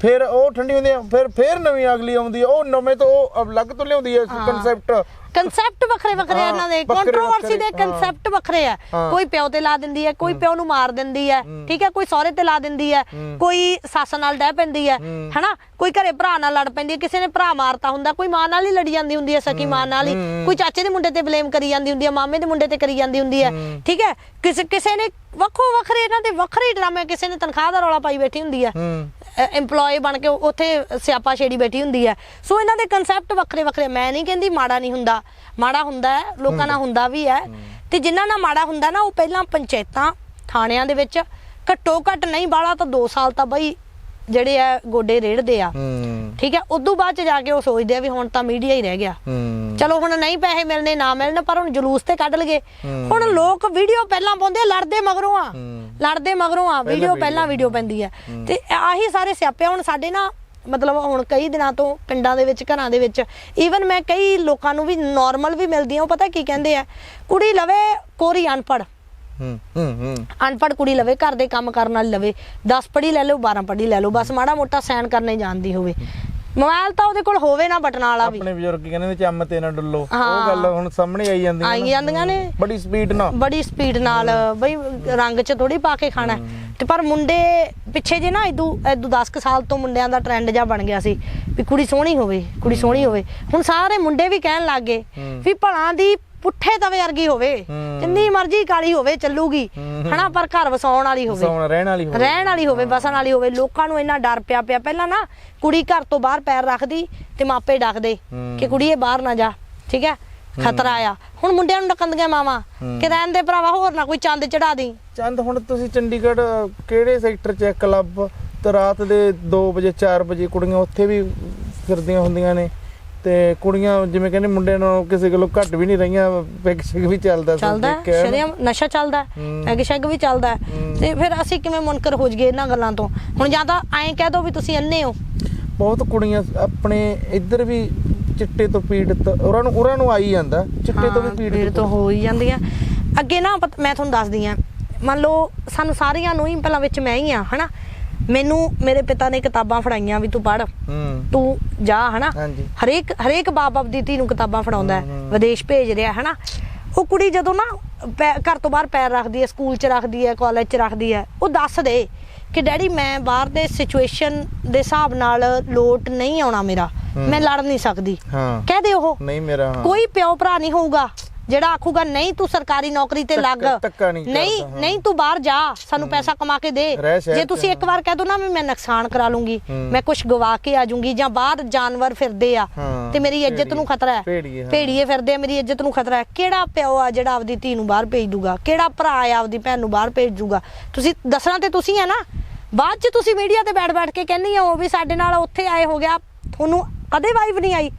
ਫਿਰ ਉਹ ਠੰਡੀ ਹੁੰਦੀ ਆ ਫਿਰ ਫਿਰ ਨਵੀਂ ਅਗਲੀ ਆਉਂਦੀ ਆ। ਉਹ ਨਵੇਂ ਤੋਂ ਉਹ ਅਲੱਗ ਤੋਂ ਲਿਆਉਂਦੀ ਹੈ। ਕਨਸੈਪਟ ਕਨਸੈਪਟ ਵੱਖਰੇ ਵੱਖਰੇ ਹਾਂ, ਇਹਨਾਂ ਦੇ। ਵੱਖਰੇ ਕੰਟਰੋਵਰਸੀ ਦੇ ਵੱਖਰੇ, ਹਾਂ। ਕਨਸੈਪਟ ਵੱਖਰੇ ਆ। ਹਾਂ। ਕੋਈ ਪਿਓ ਤੇ ਲਾ ਦਿੰਦੀ ਹੈ ਕੋਈ ਪਿਓ ਨੂੰ ਮਾਰ ਦਿੰਦੀ ਹੈ। ਠੀਕ ਹੈ ਕੋਈ ਸਹੁਰੇ ਤੇ ਲਾ ਦਿੰਦੀ ਹੈ। ਕੋਈ ਸੱਸ ਨਾਲ ਡਹਿ ਪੈਂਦੀ ਹੈ। ਹਨਾ? ਕੋਈ ਘਰੇ ਭਰਾ ਨਾਲ ਲੜ ਪੈਂਦੀ ਹੈ ਕਿਸੇ ਨੇ ਭਰਾ ਮਾਰਤਾ ਹੁੰਦਾ ਕੋਈ ਮਾਂ ਨਾਲ ਹੀ ਲੜੀ ਜਾਂਦੀ ਹੁੰਦੀ ਹੈ ਸਕੀ ਮਾਂ ਨਾਲ ਹੀ। ਕੋਈ ਚਾਚੇ ਦੇ ਮੁੰਡੇ ਤੇ ਬਲੇਮ ਕਰੀ ਜਾਂਦੀ ਹੁੰਦੀ ਹੈ ਮਾਮੇ ਦੇ ਮੁੰਡੇ ਤੇ ਕਰੀ ਜਾਂਦੀ ਹੁੰਦੀ ਹੈ। ਠੀਕ ਹੈ ਕਿਸੇ ਕਿਸੇ ਨੇ ਵੱਖੋ ਵੱਖਰੇ ਇਹਨਾਂ ਦੇ ਵੱਖਰੇ ਡਰਾਮੇ ਕਿਸੇ ਨੇ ਤਨਖਾਹ ਦਾ ਰੌਲਾ ਪਾਈ ਬੈਠੀ ਹੁੰਦੀ ਹੈ ਹੂੰ। EMPLOYE ਬਣ ਕੇ ਉੱਥੇ ਸਿਆਪਾ ਛੇੜੀ ਬੈਠੀ ਹੁੰਦੀ ਹੈ। ਸੋ ਇਹਨਾਂ ਦੇ ਕਨਸੈਪਟ ਵੱਖਰੇ ਵੱਖਰੇ। ਮੈਂ ਨਹੀਂ ਕਹਿੰਦੀ ਮਾੜਾ ਨਹੀਂ ਹੁੰਦਾ। ਮਾੜਾ ਹੁੰਦਾ ਹੈ ਲੋਕਾਂ ਨਾਲ ਹੁੰਦਾ। ਵੀ ਹੈ। ਤੇ ਜਿਨ੍ਹਾਂ ਨਾਲ ਮਾੜਾ ਹੁੰਦਾ ਨਾ ਉਹ ਪਹਿਲਾਂ ਪੰਚਾਇਤਾਂ ਥਾਣਿਆਂ ਦੇ ਵਿੱਚ ਘੱਟੋ ਘੱਟ ਨਹੀਂ ਬਾਲਾ ਤਾਂ 2 ਸਾਲ ਤਾਂ ਬਈ ਜਿਹੜੇ ਆ ਗੋਡੇ ਰੇੜਦੇ ਆ। ਠੀਕ ਹੈ ਉਦੋਂ ਬਾਅਦ ਚ ਜਾ ਕੇ ਉਹ ਸੋਚਦੇ ਆ ਵੀ ਹੁਣ ਤਾਂ ਮੀਡੀਆ ਹੀ ਰਹਿ ਗਿਆ। ਚਲੋ ਹੁਣ ਨਹੀਂ ਪੈਸੇ ਮਿਲਨੇ ਨਾ ਮਿਲਣ ਪਰ ਹੁਣ ਜਲੂਸ ਤੇ ਕੱਢ ਲਗੇ। ਹੁਣ ਲੋਕ ਵੀਡੀਓ ਪਹਿਲਾਂ ਪਾਉਂਦੇ ਲੜਦੇ ਮਗਰੋਂ ਆ। ਲੜਦੇ ਮਗਰੋਂ ਆ ਵੀਡੀਓ ਪਹਿਲਾਂ ਵੀਡੀਓ ਪੈਂਦੀ ਆ। ਤੇ ਆਹੀ ਸਾਰੇ ਸਿਆਪੇ ਹੁਣ ਸਾਡੇ ਨਾ ਮਤਲਬ ਹੁਣ ਕਈ ਦਿਨਾਂ ਤੋਂ ਪਿੰਡਾਂ ਦੇ ਵਿੱਚ ਘਰਾਂ ਦੇ ਵਿੱਚ ਈਵਨ ਮੈਂ ਕਈ ਲੋਕਾਂ ਨੂੰ ਵੀ ਨਾਰਮਲ ਵੀ ਮਿਲਦੀ ਆ ਉਹ ਪਤਾ ਕੀ ਕਹਿੰਦੇ ਆ? ਕੁੜੀ ਲਵੇ ਕੋਰੀ ਅਨਪੜ ਹੂੰ ਹੂੰ ਹੂੰ ਅਨਪੜ ਕੁੜੀ ਲਵੇ ਘਰ ਦੇ ਕੰਮ ਕਰਨ ਵਾਲੀ ਲਵੇ 10 ਪੜ੍ਹੀ ਲੈ ਲਓ 12 ਪੜ੍ਹੀ ਲੈ ਲਓ ਬਸ ਮਾੜਾ ਮੋਟਾ ਸਾਈਨ ਕਰਨੇ ਜਾਣਦੀ ਹੋਵੇ। ਮੋਬਾਈਲ ਤਾਂ ਉਹਦੇ ਕੋਲ ਹੋਵੇ ਨਾ ਬਟਨਾਂ ਵਾਲਾ ਵੀ। ਆਪਣੇ ਬਜ਼ੁਰਗ ਕਹਿੰਦੇ ਨੇ ਚੰਮ ਤੇ ਨਾ ਡੁੱਲੋ। ਉਹ। ਗੱਲ ਹੁਣ ਸਾਹਮਣੇ ਆਈ ਜਾਂਦੀ ਆਈ ਜਾਂਦੀਆਂ ਨੇ। ਬੜੀ ਸਪੀਡ ਨਾਲ। ਬੜੀ ਸਪੀਡ ਨਾਲ ਬਈ ਰੰਗ ਚ ਥੋੜੀ ਪਾ ਕੇ ਖਾਣਾ। ਤੇ ਪਰ ਮੁੰਡੇ ਪਿੱਛੇ ਜੇ ਨਾ ਇਦੂ ਇਦੂ 10 ਕੁ ਸਾਲ ਤੋਂ ਮੁੰਡਿਆਂ ਦਾ ਟ੍ਰੈਂਡ ਜਾ ਬਣ ਗਿਆ ਸੀ ਵੀ ਕੁੜੀ ਸੋਹਣੀ ਹੋਵੇ ਕੁੜੀ ਸੋਹਣੀ ਹੋਵੇ। ਹੁਣ ਸਾਰੇ ਮੁੰਡੇ ਵੀ ਕਹਿਣ ਲੱਗ ਗਏ ਵੀ ਭਲਾਂ ਦੀ ਪੁੱਠੇ ਤਵੇ ਵਰਗੀ ਹੋਵੇ। ਜਿੰਨੀ ਮਰਜ਼ੀ ਕਾਲੀ ਹੋਵੇ ਚੱਲੂਗੀ। ਹਨਾ ਪਰ ਘਰ ਵਸਾਉਣ ਵਾਲੀ ਹੋਵੇ। ਸੌਣ ਰਹਿਣ ਵਾਲੀ ਹੋਵੇ। ਰਹਿਣ ਵਾਲੀ ਹੋਵੇ ਬਸਣ ਵਾਲੀ ਹੋਵੇ। ਲੋਕਾਂ ਨੂੰ ਇੰਨਾ ਡਰ ਪਿਆ ਪਿਆ। ਪਹਿਲਾਂ ਨਾ ਕੁੜੀ ਘਰ ਤੋਂ ਬਾਹਰ ਪੈਰ ਰੱਖਦੀ ਤੇ ਮਾਪੇ ਡੱਕਦੇ। ਕਿ ਕੁੜੀਏ ਬਾਹਰ ਨਾ ਜਾ। ਠੀਕ ਹੈ? ਖਤਰਾ ਆ। ਹੁਣ ਮੁੰਡਿਆਂ ਨੂੰ ਡੱਕਣ ਦੀਆਂ ਮਾਵਾਂ ਕਿ ਰਹਿਣ ਦੇ ਭਰਾਵਾ ਹੋਰ ਨਾ ਕੋਈ ਚੰਦ ਚੜਾ ਦੀ। ਚੰਦ ਹੁਣ ਤੁਸੀਂ ਚੰਡੀਗੜ੍ਹ ਕਿਹੜੇ ਸੈਕਟਰ 'ਚ ਕਲੱਬ ਤੇ ਰਾਤ ਦੇ 2 ਵਜੇ 4 ਵਜੇ ਕੁੜੀਆਂ ਉੱਥੇ ਵੀ ਫਿਰਦੀਆਂ ਹੁੰਦੀਆਂ ਨੇ। ਤੇ ਕੁੜੀਆਂ ਜਿਵੇਂ ਕਹਿੰਦੇ ਮੁੰਡਿਆਂ ਨੂੰ ਕਿਸੇ ਕੋਲੋਂ ਘੱਟ ਵੀ ਨਹੀਂ ਰਹੀਆਂ ਪੈਗ ਸ਼ੈਗ ਵੀ ਚੱਲਦਾ ਚੱਲਦਾ। ਸ਼ਰਿਆਮ ਨਸ਼ਾ ਚੱਲਦਾ। ਐਗ ਸ਼ੈਗ ਵੀ ਚੱਲਦਾ। ਤੇ ਫਿਰ ਅਸੀਂ ਕਿਵੇਂ ਮੁਨਕਰ ਹੋ ਜਗੇ ਇਹਨਾਂ ਗੱਲਾਂ ਤੋਂ? ਹੁਣ ਜਾਂ ਤਾਂ ਐਂ ਕਹਿ ਦੋ ਵੀ ਤੁਸੀਂ ਅੰਨੇ ਹੋ। ਬਹੁਤ ਕੁੜੀਆਂ ਆਪਣੇ ਇੱਧਰ ਵੀ ਚਿੱਟੇ ਤੋਂ ਪੀੜਤ ਉਹਨਾਂ ਨੂੰ ਉਹਨਾਂ ਨੂੰ ਆਈ ਜਾਂਦਾ ਚਿੱਟੇ ਤੋਂ ਵੀ ਪੀੜਤ ਤੋਂ ਹੋ ਹੀ ਜਾਂਦੀਆਂ। ਅੱਗੇ ਨਾ ਮੈਂ ਤੁਹਾਨੂੰ ਦੱਸਦੀ ਆ ਮੰਨ ਲਓ ਸਾਨੂੰ ਸਾਰੀਆਂ ਨੂੰ ਹੀ ਪਹਿਲਾਂ ਵਿੱਚ ਮੈਂ ਹੀ ਆ ਹਨਾ? ਮੈਨੂੰ ਮੇਰੇ ਪਿਤਾ ਨੇ ਕਿਤਾਬਾਂ ਫੜਾਈਆਂ ਵੀ ਤੂੰ ਪੜ੍ਹ। ਹੂੰ। ਤੂੰ ਜਾ ਹਨਾ। ਹਰੇਕ ਹਰੇਕ ਬਾਪ ਆਪਦੀ ਧੀ ਨੂੰ ਕਿਤਾਬਾਂ ਫੜਾਉਂਦਾ। ਵਿਦੇਸ਼ ਭੇਜ ਰਿਹਾ ਹਨਾ? ਉਹ ਕੁੜੀ ਜਦੋਂ ਨਾ ਘਰ ਤੋਂ ਬਾਹਰ ਪੈਰ ਰੱਖਦੀ ਹੈ ਸਕੂਲ 'ਚ ਰੱਖਦੀ ਹੈ ਕਾਲਜ 'ਚ ਰੱਖਦੀ ਹੈ ਉਹ ਦੱਸ ਦੇ ਕਿ ਡੈਡੀ ਮੈਂ ਬਾਹਰ ਦੇ ਸਿਚੁਏਸ਼ਨ ਦੇ ਹਿਸਾਬ ਨਾਲ ਲੋਟ ਨਹੀਂ ਆਉਣਾ ਮੇਰਾ। ਮੈਂ ਲੜ ਨਹੀਂ ਸਕਦੀ। ਹਾਂ। ਕਹਿ ਦੇ ਉਹ। ਨਹੀਂ ਮੇਰਾ ਹਾਂ। ਕੋਈ ਪਿਓ ਭਰਾ ਨਹੀਂ ਹੋਊਗਾ। ਜਿਹੜਾ ਆਖੂਗਾ ਨਹੀਂ ਤੂੰ ਸਰਕਾਰੀ ਨੌਕਰੀ ਤੇ ਲੱਗ। ਧੱਕਾ- ਨਹੀਂ ਨਹੀਂ ਤੂੰ ਬਾਹਰ ਜਾ ਸਾਨੂੰ ਪੈਸਾ ਕਮਾ ਕੇ ਦੇ। ਜੇ ਤੁਸੀਂ ਇੱਕ ਵਾਰ ਕਹਿ ਦੋ ਨਾ ਮੈਂ ਨੁਕਸਾਨ ਕਰਾ ਲੂੰਗੀ। ਮੈਂ ਕੁਝ ਗਵਾ ਕੇ ਆ ਜਾਊਂਗੀ ਜਾਂ ਬਾਹਰ ਜਾਨਵਰ ਫਿਰਦੇ ਆ ਤੇ ਮੇਰੀ ਇੱਜ਼ਤ ਨੂੰ ਖਤਰਾ ਹੈ। ਭੇੜੀਏ, ਫਿਰਦੇ ਆ ਮੇਰੀ ਇੱਜ਼ਤ ਨੂੰ ਖਤਰਾ ਹੈ। ਕਿਹੜਾ ਪਿਓ ਆ ਜਿਹੜਾ ਆਪਦੀ ਧੀ ਨੂੰ ਬਾਹਰ ਭੇਜ ਦੂਗਾ? ਕਿਹੜਾ ਭਰਾ ਆ ਆਪਦੀ ਭੈਣ ਨੂੰ ਬਾਹਰ ਭੇਜ ਦੂਗਾ? ਤੁਸੀਂ ਦੱਸਣਾ ਤੇ ਤੁਸੀਂ ਆ ਨਾ। ਬਾਅਦ ਚ ਤੁਸੀਂ ਮੀਡੀਆ ਤੇ ਬੈਠ ਬੈਠ ਕੇ ਕਹਿੰਦੀ ਹੋ ਵੀ ਸਾਡੇ ਨਾਲ ਉੱਥੇ ਆਏ ਹੋ ਗਿਆ। ਤੁਹਾਨੂੰ ਕਦੇ ਵਾਈਫ ਨਹੀਂ ਆਈ।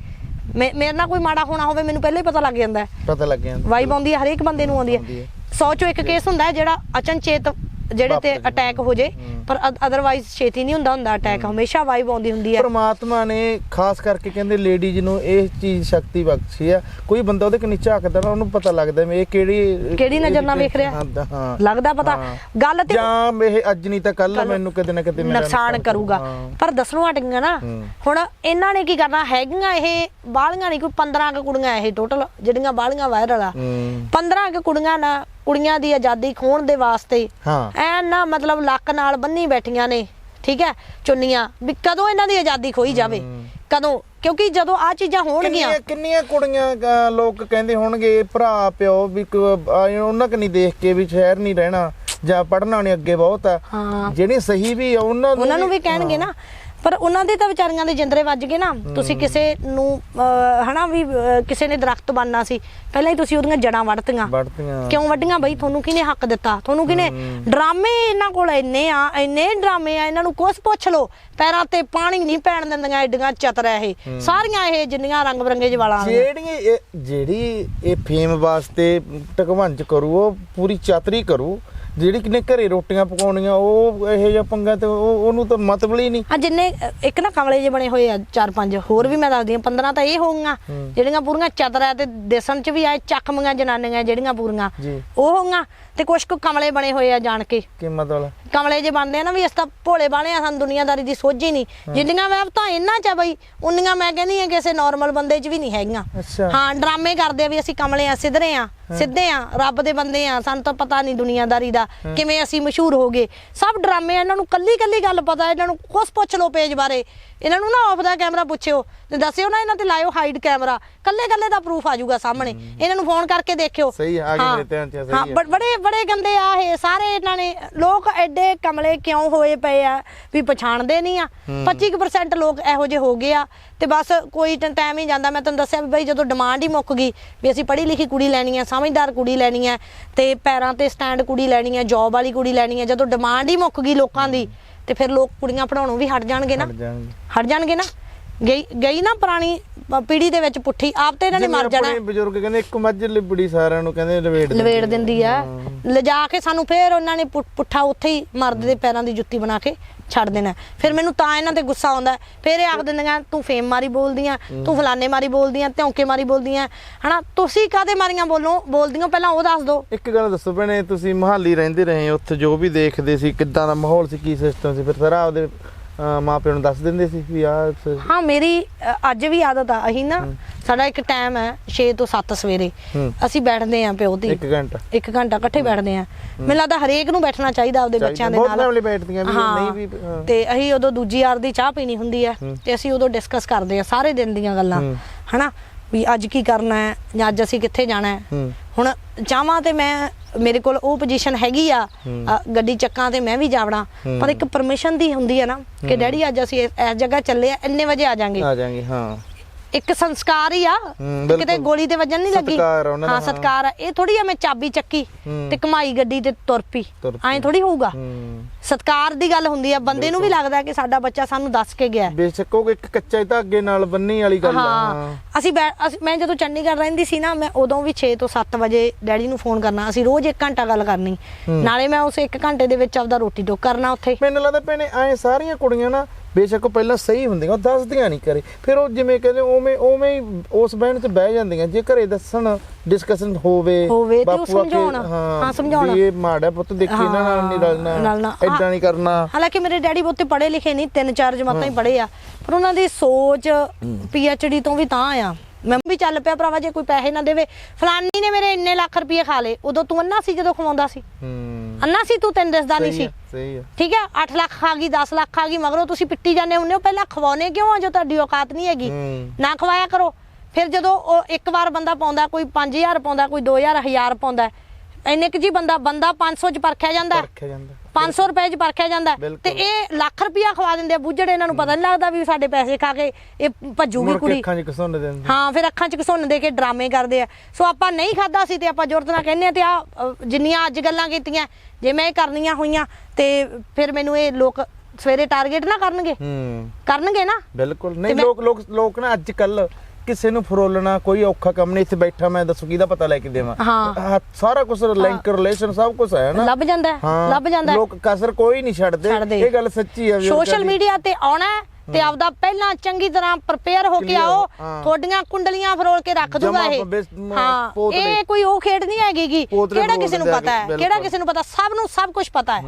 ਮੇ- ਮੇਰੇ ਨਾਲ ਕੋਈ ਮਾੜਾ ਹੋਣਾ ਹੋਵੇ ਮੈਨੂੰ ਪਹਿਲਾਂ ਹੀ ਪਤਾ ਲੱਗ ਜਾਂਦਾ ਹੈ। ਪਤਾ ਲੱਗ ਗਿਆ ਵਾਈਬ ਆਉਂਦੀ ਹੈ ਹਰੇਕ ਬੰਦੇ ਨੂੰ ਆਉਂਦੀ ਹੈ। 100 ਚੋਂ ਇੱਕ ਕੇਸ ਹੁੰਦਾ ਹੈ ਜਿਹੜਾ ਅਚਨਚੇਤ ਜਿਹੜੇ ਤੇ ਅਟੈਕ ਹੋ ਜੇ ਪਰ ਅਦਰਵਾਈਜ਼ ਛੇਤੀ ਨਹੀਂ ਹੁੰਦਾ ਹੁੰਦਾ ਅਟੈਕ ਹਮੇਸ਼ਾ ਵਾਈਬ ਆਉਂਦੀ ਹੁੰਦੀ ਹੈ ਪਰਮਾਤਮਾ ਨੇ ਖਾਸ ਕਰਕੇ ਕਹਿੰਦੇ ਲੇਡੀਜ਼ ਨੂੰ ਇਹ ਚੀਜ਼ ਸ਼ਕਤੀ ਬਖਸ਼ੀ ਆ। ਕੋਈ ਬੰਦਾ ਉਹਦੇ ਕਨੀ ਝਾਕਦਾ ਨਾ ਉਹਨੂੰ ਪਤਾ ਲੱਗਦਾ ਵੀ ਇਹ ਕਿਹੜੀ ਕਿਹੜੀ ਨਜ਼ਰ ਨਾਲ ਵੇਖ ਰਿਹਾ? ਲੱਗਦਾ ਪਤਾ। ਗੱਲ ਤੇ ਜਾਂ ਇਹ ਅੱਜ ਨਹੀਂ ਤਾਂ ਕੱਲ ਮੈਨੂੰ ਕਿਤੇ ਨਾ ਕਿਤੇ ਮੇਰਾ ਨੁਕਸਾਨ ਕਰੂਗਾ। ਪਰ ਦੱਸਣੋਂ ਹਟ ਗਈਆਂ ਨਾ। ਹੁਣ ਇਹਨਾਂ ਨੇ ਕੀ ਕਰਨਾ ਹੈਗੀਆਂ ਇਹ ਬਾਲੀਆਂ ਨਹੀਂ ਕੋਈ 15 ਕੁ ਕੁੜੀਆਂ ਇਹ ਟੋਟਲ ਜਿਹੜੀਆਂ ਬਾਲੀਆਂ ਵਾਇਰਲ ਆ। ਹੂੰ। 15 ਕੁ ਕੁੜੀਆਂ ਨਾ ਕੁੜੀਆਂ ਦੀ ਆਜ਼ਾਦੀ ਖੋਣ ਦੇ ਵਾਸਤੇ ਹਾਂ। ਐ ਨਾ ਮਤਲਬ ਲੱਕ ਨਾਲ ਬੰਨੀ ਬੈਠੀਆਂ ਨੇ ਠੀਕ ਹੈ ਚੁੰਨੀਆਂ ਵੀ ਕਦੋਂ ਇਹਨਾਂ ਦੀ ਆਜ਼ਾਦੀ ਖੋਈ ਜਾਵੇ? ਕਦੋਂ? ਕਿਉਂਕਿ ਜਦੋਂ ਆ ਚੀਜ਼ਾਂ ਹੋਣਗੀਆਂ ਕਿੰਨੀਆਂ ਕੁੜੀਆਂ ਲੋਕ ਕਹਿੰਦੇ ਹੋਣਗੇ ਭਰਾ ਪਿਓ ਵੀ ਕ- ਉਹਨਾਂ ਕਨੀ ਦੇਖ ਕੇ ਵੀ ਸ਼ਹਿਰ ਨਹੀਂ ਰਹਿਣਾ ਜਾਂ ਪੜਨਾ ਨਹੀਂ ਅੱਗੇ ਬਹੁਤ ਆ। ਜਿਹੜੇ ਸਹੀ ਵੀ ਉਹਨਾਂ ਨੂੰ ਉਹਨਾਂ ਨੂੰ ਵੀ ਕਹਿਣਗੇ ਨਾ। ਪਰ ਉਹਨਾਂ ਦੇ ਤਾਂ ਵਿਚਾਰੀਆਂ ਦੇ ਜਿੰਦਰੇ ਵੱਜ ਗਏ ਨਾ। ਤੁਸੀਂ ਕਿਸੇ ਨੂੰ ਅਹ, ਹਨਾ ਵੀ ਅਹ, ਕਿਸੇ ਨੇ ਦਰਖਤ ਬਣਨਾ ਸੀ ਪਹਿਲਾਂ ਹੀ ਤੁਸੀਂ ਉਹਦੀਆਂ ਜੜਾਂ ਵੱਢਤੀਆਂ। ਕਿਉਂ ਵੱਡੀਆਂ ਬਈ? ਤੁਹਾਨੂੰ ਕਿਹਨੇ ਹੱਕ ਦਿੱਤਾ? ਤੁਹਾਨੂੰ ਕਿਹਨੇ ਡਰਾਮੇ ਇਹਨਾਂ ਕੋਲ ਇੰਨੇ ਆ ਇੰਨੇ ਡਰਾਮੇ ਆ ਇਹਨਾਂ ਨੂੰ ਕੁਛ ਪੁੱਛ ਲਓ। ਪੈਰਾਂ ਤੇ ਪਾਣੀ ਨਹੀਂ ਪੈਣ ਦਿੰਦੀਆਂ ਐਡੀਆਂ ਚਤਰ ਆ ਇਹ। ਸਾਰੀਆਂ ਇਹ ਜਿੰਨੀਆਂ ਰੰਗ ਬਰੰਗੇ ਜਵਾਲਾਂ ਵਾਲੀਆਂ ਜਿਹੜੀ ਇਹ- ਜਿਹੜੀ ਇਹ ਫੇਮ ਵਾਸਤੇ ਟਕਵੰਜ ਕਰੂ ਉਹ ਪੂਰੀ ਚਾਤਰੀ ਕਰੂ ਜਿਹੜੀ ਕਿਨੇ ਘਰੇ ਰੋਟੀਆਂ ਪਕਾਉਣੀਆਂ ਉਹ ਇਹੋ ਜਿਹਾ ਪੰਗਾ ਤੇ ਉਹ ਉਹਨੂੰ ਤਾਂ ਮਤਲਬ ਹੀ ਨਹੀਂ। ਆ ਜਿੰਨੇ ਇੱਕ ਨਾ ਕਮਲੇ ਜਿਹੇ ਬਣੇ ਹੋਏ ਆ ਚਾਰ ਪੰਜ ਹੋਰ ਵੀ ਮੈਂ ਦੱਸਦੀ ਆ 15 ਤਾਂ ਇਹ ਹੋਊਗੀਆਂ ਜਿਹੜੀਆਂ ਪੂਰੀਆਂ ਚਤਰਾ ਤੇ ਦੇਸਣ ਚ ਵੀ ਆਏ ਚੱਕਮੀਆਂ ਜਨਾਨੀਆਂ ਜਿਹੜੀਆਂ ਪੂਰੀਆਂ ਜੀ। ਉਹ ਹੋਊਗੀਆਂ ਤੇ ਕੁਛ ਕੁ ਕਮਲੇ ਬਣੇ ਹੋਏ ਆ ਜਾਣ ਕੇ। ਕਿ ਮਤਲਬ? ਕਮਲੇ ਜੇ ਬਣਦੇ ਆ ਨਾ ਵੀ ਇਸ ਤਾਂ ਭੋਲੇ ਬਾਲੇ ਆ ਸਾਨੂੰ ਦੁਨੀਆਦਾਰੀ ਦੀ ਸੋਝ ਹੀ। ਨਹੀਂ ਜਿੰਨੀਆਂ ਮੈਂ ਤਾਂ ਇਹਨਾਂ ਚ ਆ ਬਈ ਉਨੀਆਂ ਮੈਂ ਕਹਿੰਦੀ ਆ ਕਿਸੇ ਨਾਰਮਲ ਬੰਦੇ ਚ ਵੀ ਨਹੀਂ ਹੈਗੀਆਂ। ਅੱਛਾ। ਹਾਂ ਡਰਾਮੇ ਕਰਦੇ ਆ ਵੀ ਅਸੀਂ ਕਮਲੇ ਆ ਸਿੱਧਰੇ ਆ। ਸਿੱਧੇ ਆ ਰੱਬ ਦੇ ਬੰਦੇ ਆ ਸਾਨੂੰ ਤਾਂ ਪਤਾ ਨਹੀਂ ਦੁਨੀਆਦਾਰੀ ਦਾ ਕਿਵੇਂ ਅਸੀਂ ਮਸ਼ਹੂਰ ਹੋ ਗਏ। ਸਭ ਡਰਾਮੇ ਇਹਨਾਂ ਨੂੰ ਕੱਲੀ ਕੱਲੀ ਗੱਲ ਪਤਾ ਇਹਨਾਂ ਨੂੰ ਕੁਛ ਪੁੱਛ ਲਓ ਪੇਜ ਬਾਰੇ। ਇਹਨਾਂ ਨੂੰ ਨਾ ਆਫ ਦਾ ਕੈਮਰਾ ਪੁੱਛਿਓ ਤੇ ਦੱਸਿਓ ਨਾ ਇਹਨਾਂ ਤੇ ਲਾਇਓ ਹਾਈਡ ਕੈਮਰਾ। ਕੱਲੇ ਕੱਲੇ ਦਾ ਪ੍ਰੂਫ ਆ ਜਾਊਗਾ ਸਾਹਮਣੇ। ਇਹਨਾਂ ਨੂੰ ਫੋਨ ਕਰਕੇ ਦੇਖਿਓ। ਸਹੀ ਆ, ਗਏ ਮੇਰੇ ਧਿਆਨ 'ਚ, ਸਹੀ ਹਾਂ, ਬੜੇ ਬੜੇ ਗੰਦੇ ਆ ਇਹ। ਸਾਰੇ ਇਹਨਾਂ ਨੇ ਲੋਕ ਐਡੇ ਕਮਲੇ ਕਿਉਂ ਹੋਏ ਪਏ ਆ ਵੀ ਪਛਾਣਦੇ ਨਹੀਂ ਆ। 25% ਲੋਕ ਇਹੋ ਜਿਹੇ ਹੋ ਗਏ ਆ। ਤੇ ਬਸ ਕੋਈ ਟਾਈਮ ਹੀ ਜਾਂਦਾ। ਮੈਂ ਤੁਹਾਨੂੰ ਦੱਸਿਆ ਵੀ ਬਈ ਜਦੋਂ ਡਿਮਾਂਡ ਹੀ ਮੁੱਕ ਗਈ ਵੀ ਅਸੀਂ ਪੜ੍ਹੀ ਲਿਖੀ ਕੁੜੀ ਲੈਣੀ ਆ ਸਮਝਦਾਰ ਕੁੜੀ ਲੈਣੀ ਆ ਤੇ ਪੈਰਾਂ ਤੇ ਸਟੈਂਡ ਕੁੜੀ ਲੈਣੀ ਆ ਜੌਬ ਵਾਲੀ ਕੁੜੀ ਲੈਣੀ ਆ ਜਦੋਂ ਡਿਮਾਂਡ ਹੀ ਮੁੱਕ ਗਈ ਲੋਕਾਂ ਦੀ ਤੇ ਫਿਰ ਲੋਕ ਕੁੜੀਆਂ ਪੜਾਉਣੋਂ ਵੀ ਹਟ ਜਾਣਗੇ ਨਾ। ਹਟ ਜਾਣਗੇ। ਨਾ। ਗਈ ਗਈ ਨਾ ਪੁਰਾਣੀ ਪ- ਪੀੜ੍ਹੀ ਦੇ ਵਿੱਚ ਪੁੱਠੀ ਆਪ ਤੇ ਇਹਨਾਂ ਨੇ ਮਰ ਜਾਣਾ। ਆਪਣੇ ਬਜ਼ੁਰਗ ਕਹਿੰਦੇ ਇੱਕ ਮੱਝ ਲਿਬੜੀ ਸਾਰਿਆਂ ਨੂੰ ਕਹਿੰਦੇ ਲਵੇੜ ਲਵੇੜ ਦਿੰਦੀ ਆ। ਲਿਜਾ ਕੇ ਸਾਨੂੰ ਫੇਰ ਉਹਨਾਂ ਨੇ ਪੁੱਠਾ ਉੱਥੇ ਹੀ ਮਰਦ ਦੇ ਪੈਰਾਂ ਦੀ ਜੁੱਤੀ ਬਣਾ ਕੇ ਛੱਡ ਦੇਣਾ। ਫਿਰ ਮੈਨੂੰ ਤਾਂ ਇਹਨਾਂ ਤੇ ਗੁੱਸਾ ਆਉਂਦਾ। ਫਿਰ ਇਹ ਆਖ ਦਿੰਦੀਆਂ ਤੂੰ ਫੇਮ ਮਾਰੀ ਬੋਲਦੀਆਂ ਤੂੰ ਫਲਾਣੇ ਮਾਰੀ ਬੋਲਦੀਆਂ ਧੌਂਕੇ ਮਾਰੀ ਬੋਲਦੀਆਂ। ਹਨਾ ਤੁਸੀਂ ਕਾਦੇ ਮਾਰੀਆਂ ਬੋਲੋ ਬੋਲਦੀਆਂ ਪਹਿਲਾਂ ਉਹ ਦੱਸ ਦਿਓ ਇੱਕ ਗੱਲ ਦੱਸੋ ਭੈਣੇ ਤੁਸੀਂ ਮਹਾਲੀ ਰਹਿੰਦੇ ਰਹੇ ਉੱਥੇ ਜੋ ਵੀ ਦੇਖਦੇ ਸੀ ਕਿੱਦਾਂ ਦਾ ਮਾਹੌਲ ਸੀ ਕੀ ਸਿਸਟਮ ਸੀ? ਫਿਰ ਸਾਰਾ ਆਪਦੇ ਮਾਪਿਆਂ ਨੂੰ ਦੱਸ ਦਿੰਦੇ ਸੀ ਵੀ ਸ- ਹਾਂ ਮੇਰੀ ਅ, ਅੱਜ ਵੀ ਆਦਤ ਆ। ਅਸੀਂ ਨਾ ਸਾਡਾ ਇੱਕ ਟਾਈਮ ਹੈ 6 ਤੋਂ 7 ਸਵੇਰੇ। ਹੂੰ। ਅਸੀਂ ਬੈਠਦੇ ਆਂ ਪਿਓ ਦੀ। ਇੱਕ ਘੰਟਾ। ਇੱਕ ਘੰਟਾ ਇਕੱਠੇ ਬੈਠਦੇ ਆਂ ਮੈਨੂੰ ਲੱਗਦਾ ਹਰੇਕ ਨੂੰ ਬੈਠਣਾ ਚਾਹੀਦਾ ਆਪਦੇ। ਬੱਚਿਆਂ ਦੇ ਬਹੁਤ ਨਾਲ। ਫੈਮਿਲੀ ਬੈਠਦੀਆਂ ਵੀ ਹਾਂ, ਨਹੀਂ ਵੀ ਹਾਂ। ਤੇ ਅਸੀਂ ਉਦੋਂ ਦੂਜੀ ਵਾਰ ਦੀ ਚਾਹ ਪੀਣੀ ਹੁੰਦੀ ਹੈ ਤੇ ਅਸੀਂ ਉਦੋਂ ਡਿਸਕਸ ਕਰਦੇ ਆ ਸਾਰੇ ਦਿਨ ਦੀਆਂ ਗੱਲਾਂ। ਹਨਾ? ਵੀ ਅੱਜ ਕੀ ਕਰਨਾ ਹੈ ਜਾਂ ਅੱਜ ਅਸੀਂ ਕਿੱਥੇ ਜਾਣਾ ਹੈ। ਹੁਣ ਚਾਹਾਂ ਤੇ ਮੈਂ ਮੇਰੇ ਕੋਲ ਉਹ ਪੋਜੀਸ਼ਨ ਹੈਗੀ ਆ ਗੱਡੀ ਚੱਕਾਂ ਤੇ ਮੈਂ ਵੀ ਜਾਵਣਾ। ਪਰ ਇੱਕ ਪਰਮਿਸ਼ਨ ਦੀ ਹੁੰਦੀ ਹੈ ਨਾ ਕਿ ਡੈਡੀ ਅੱਜ ਅਸੀਂ ਇਸ ਇਸ ਜਗ੍ਹਾ ਚੱਲੇ ਆ ਇੰਨੇ ਵਜੇ ਆ ਜਾਾਂਗੇ। ਆ ਜਾਾਂਗੇ ਹਾਂ। ਇੱਕ ਸੰਸਕਾਰ ਹੀ ਆ। ਕਿਤੇ। ਗੋਲੀ ਤੇ ਵੱਜਣ ਨਹੀਂ ਲੱਗੀ। ਹਾਂ। ਸਤਕਾਰ ਆ। ਇਹ ਥੋੜੀ ਆ ਮੈਂ ਚਾਬੀ ਚੱਕੀ। ਤੇ ਕਮਾਈ ਗੱਡੀ ਤੇ ਤੁਰ ਪਈ। ਐਂ ਥੋੜੀ ਹੋਊਗਾ। ਸਤਕਾਰ ਦੀ ਗੱਲ ਹੁੰਦੀ ਆ। ਬੰਦੇ ਨੂੰ ਵੀ ਲੱਗਦਾ ਕਿ ਸਾਡਾ ਬੱਚਾ ਸਾਨੂੰ ਦੱਸ ਕੇ ਗਿਆ। ਬੇਸ਼ੱਕ ਉਹ ਇੱਕ ਕੱਚਾ ਧਾਗੇ ਨਾਲ ਬੰਨੀ ਵਾਲੀ ਗੱਲ ਆ। ਹਾਂ। ਅਸੀਂ ਮੈਂ ਜਦੋਂ ਚੰਡੀਗੜ੍ਹ ਰਹਿੰਦੀ ਸੀ ਨਾ ਮੈਂ ਉਦੋਂ ਵੀ 6 ਤੋਂ 7 ਵਜੇ ਡੈਡੀ ਨੂੰ ਫੋਨ ਕਰਨਾ। ਅਸੀਂ ਰੋਜ਼ 1 ਘੰਟਾ ਗੱਲ ਕਰਨੀ। ਨਾਲੇ ਮੈਂ ਉਸ 1 ਘੰਟੇ ਦੇ ਵਿੱਚ ਆਪਦਾ ਰੋਟੀ ਟੋਕ ਕਰਨਾ ਉੱਥੇ। ਮੈਨੂੰ ਲੱਗਦਾ ਭੈਣੇ ਐ ਸਾਰੀਆਂ ਕੁੜੀਆਂ ਨਾ ਬੇਸ਼ੱਕ ਉਹ ਪਹਿਲਾਂ ਸਹੀ ਹੁੰਦੀਆਂ ਉਹ ਦੱਸਦੀਆਂ ਨਹੀਂ ਕਰੇ ਫਿਰ ਉਹ ਜਿਵੇਂ ਕਹਿੰਦੇ ਉਵੇਂ ਉਵੇਂ ਹੀ ਉਸ ਬਹਿਣ 'ਚ ਬਹਿ ਜਾਂਦੀਆਂ। ਜੇ ਘਰੇ ਦੱਸਣ ਡਿਸਕਸ਼ਨ ਹੋਵੇ ਹੋਵੇ ਤੇ ਉਹ ਬਾਪੂ ਆ ਕੇ, ਸਮਝਾਉਣ। ਹਾਂ, ਸਮਝਾਉਣ। ਵੀ ਇਹ ਮਾੜਾ ਪੁੱਤ ਦੇਖੀ ਇਹਨਾਂ ਨਾਲ ਨਹੀਂ ਰਲਣਾ। ਰਲਣਾ। ਨਹੀਂ ਕਰਨਾ। ਹਾਲਾਂਕਿ ਮੇਰੇ ਡੈਡੀ ਬਹੁਤੇ ਪੜ੍ਹੇ ਲਿਖੇ ਨਹੀਂ ਤਿੰਨ ਚਾਰ ਜਮਾਤਾਂ ਹੀ ਪੜ੍ਹੇ ਆ। ਪਰ ਉਹਨਾਂ ਦੀ ਸੋਚ ਡੀ ਤੋਂ ਵੀ ਤਾਂ ਆ ਮੈਂ ਵੀ ਚੱਲ ਪਿਆ ਭਰਾਵਾ ਜੇ ਕੋਈ ਪੈਸੇ ਨਾ ਦੇਵੇ। ਫਲਾਨੀ ਨੇ ਮੇਰੇ ਇੰਨੇ ਲੱਖ ਰੁਪਏ ਖਾ ਲਏ। ਉਦੋਂ ਤੂੰ ਅੰਨਾ ਸੀ ਜਦੋਂ ਖਵਾਉਂਦਾ ਸੀ। ਹੂੰ। ਅੰਨਾ ਸੀ ਤੂੰ ਤੈਨੂੰ ਦਿਸਦਾ ਨਹੀਂ ਸੀ? ਸਹੀ ਠੀਕ ਹੈ 8 ਲੱਖ ਖਾ ਗਈ 10 ਲੱਖ ਖਾ ਗਈ ਮਗਰੋਂ ਤੁਸੀਂ ਪਿੱਟੀ ਜਾਂਦੇ ਹੁੰਦੇ ਹੋ ਪਹਿਲਾਂ ਖਵਾਉਣੇ ਕਿਉਂ ਆ ਜੋ ਤੁਹਾਡੀ ਔਕਾਤ ਨਹੀਂ ਹੈਗੀ। ਨਾ ਖਵਾਇਆ ਕਰੋ। ਫਿਰ ਜਦੋਂ ਉਹ ਇੱਕ ਵਾਰ ਬੰਦਾ ਪਾਉਂਦਾ ਕੋਈ 5000 ਪਾਉਂਦਾ ਕੋਈ 2000 1000 ਪਾਉਂਦਾ ਇੰਨੇ ਕੁ ਜੀ ਬੰਦਾ ਬੰਦਾ 500 ਚ ਪਰਖਿਆ ਜਾਂਦਾ। ਹੈ। ਰੱਖਿਆ ਜਾਂਦਾ। 500 ਰੁਪਏ ਚ ਪਰਖਿਆ ਜਾਂਦਾ। ਤੇ ਇਹ ਲੱਖ ਰੁਪਇਆ ਖਵਾ ਦਿੰਦੇ ਆ ਬੁੱਝੜੇ ਇਹਨਾਂ ਨੂੰ ਪਤਾ ਨਹੀਂ ਲੱਗਦਾ ਵੀ ਸਾਡੇ ਪੈਸੇ ਖਾ ਕੇ ਇਹ ਭੱਜੂਗੀ ਕੁੜੀ। ਅੱਖਾਂ 'ਚ ਦਿੰਦੇ। ਹਾਂ ਫਿਰ ਅੱਖਾਂ 'ਚ ਘਸੁੰਨ ਦੇ ਕੇ ਡਰਾਮੇ ਕਰਦੇ ਆ। ਸੋ ਆਪਾਂ ਨਹੀਂ ਖਾਦਾ ਸੀ ਤੇ ਆਪਾਂ ਜ਼ੋਰਤ ਨਾਲ ਕਹਿੰਦੇ ਆ ਤੇ ਆ ਜਿੰਨੀਆਂ ਅੱਜ ਗੱਲਾਂ ਕੀਤੀਆਂ ਜੇ ਮੈਂ ਇਹ ਕਰਨੀਆਂ ਹੋਈਆਂ ਤੇ ਫਿਰ ਮੈਨੂੰ ਇਹ ਲੋਕ ਸਵੇਰੇ ਟਾਰਗੇਟ ਨਾ ਕਰਨਗੇ। ਹੂੰ। ਕਰਨਗੇ ਨਾ? ਬਿਲਕੁਲ। ਨਹੀਂ ਲੋਕ ਲੋਕ ਲੋਕ ਨਾ ਅੱਜ ਕੱਲ ਕਿਸੇ ਨੂੰ ਫਰੋਲਣਾ ਕੋਈ ਔਖਾ ਕੰਮ ਨਹੀਂ ਇੱਥੇ ਬੈਠਾ ਮੈਂ ਦੱਸੋ ਕਿਹਦਾ ਪਤਾ ਲੈ ਕੇ ਦੇਵਾਂ? ਹਾਂ। ਆਹ ਸਾਰਾ ਕੁਝ ਲਿੰਕ ਰਿਲੇਸ਼ਨ ਸਭ ਕੁਝ ਹੈ ਨਾ। ਲੱਭ ਜਾਂਦਾ ਹੈ, ਲੱਭ ਜਾਂਦਾ ਹੈ। ਲੋਕ ਕਸਰ ਕੋਈ ਨਹੀਂ ਛੱਡਦੇ। ਛੱਡਦੇ। ਇਹ ਗੱਲ ਸੱਚੀ ਹੈ ਵੀ ਉਹ ਸੋਸ਼ਲ ਕਹਿੰਦੀ- ਮੀਡੀਆ ਤੇ ਆਉਣਾ ਹੈ ਤੇ ਆਪਦਾ ਪਹਿਲਾਂ ਚੰਗੀ ਤਰ੍ਹਾਂ ਪ੍ਰਪੇਅਰ ਹੋ ਕੇ Clear, ਆਓ। ਹਾਂ। ਤੁਹਾਡੀਆਂ ਕੁੰਡਲੀਆਂ ਫਰੋਲ ਕੇ ਰੱਖ ਦੂਗਾ ਜਮਾਂ ਇਹ। ਬੇਸ- ਮ- ਹਾਂ ਪੋਤਲੇ। ਇਹ ਕੋਈ ਉਹ ਖੇਡ ਨਹੀਂ ਹੈਗੀ ਗੀ। ਪੋਤਲੇ ਕਿਹੜਾ ਕਿਸੇ ਨੂੰ ਬੋਲਦੇ ਪਤਾ ਹੈ? ਬਿਲਕੁਲ। ਕਿਹੜਾ ਕਿਸੇ ਨੂੰ ਪਤਾ? ਸਭ ਨੂੰ ਸਭ ਕੁਝ ਪਤਾ ਹੈ।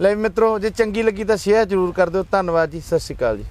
ਲੈ ਮਿੱਤਰੋ ਜੇ ਚੰਗੀ ਲੱਗੀ ਤਾਂ ਸ਼ੇਅਰ ਜ਼ਰੂਰ ਕਰ ਦਿਓ। ਧੰਨਵਾਦ ਜੀ ਸਤਿ ਸ਼੍ਰੀ ਅਕਾਲ ਜੀ।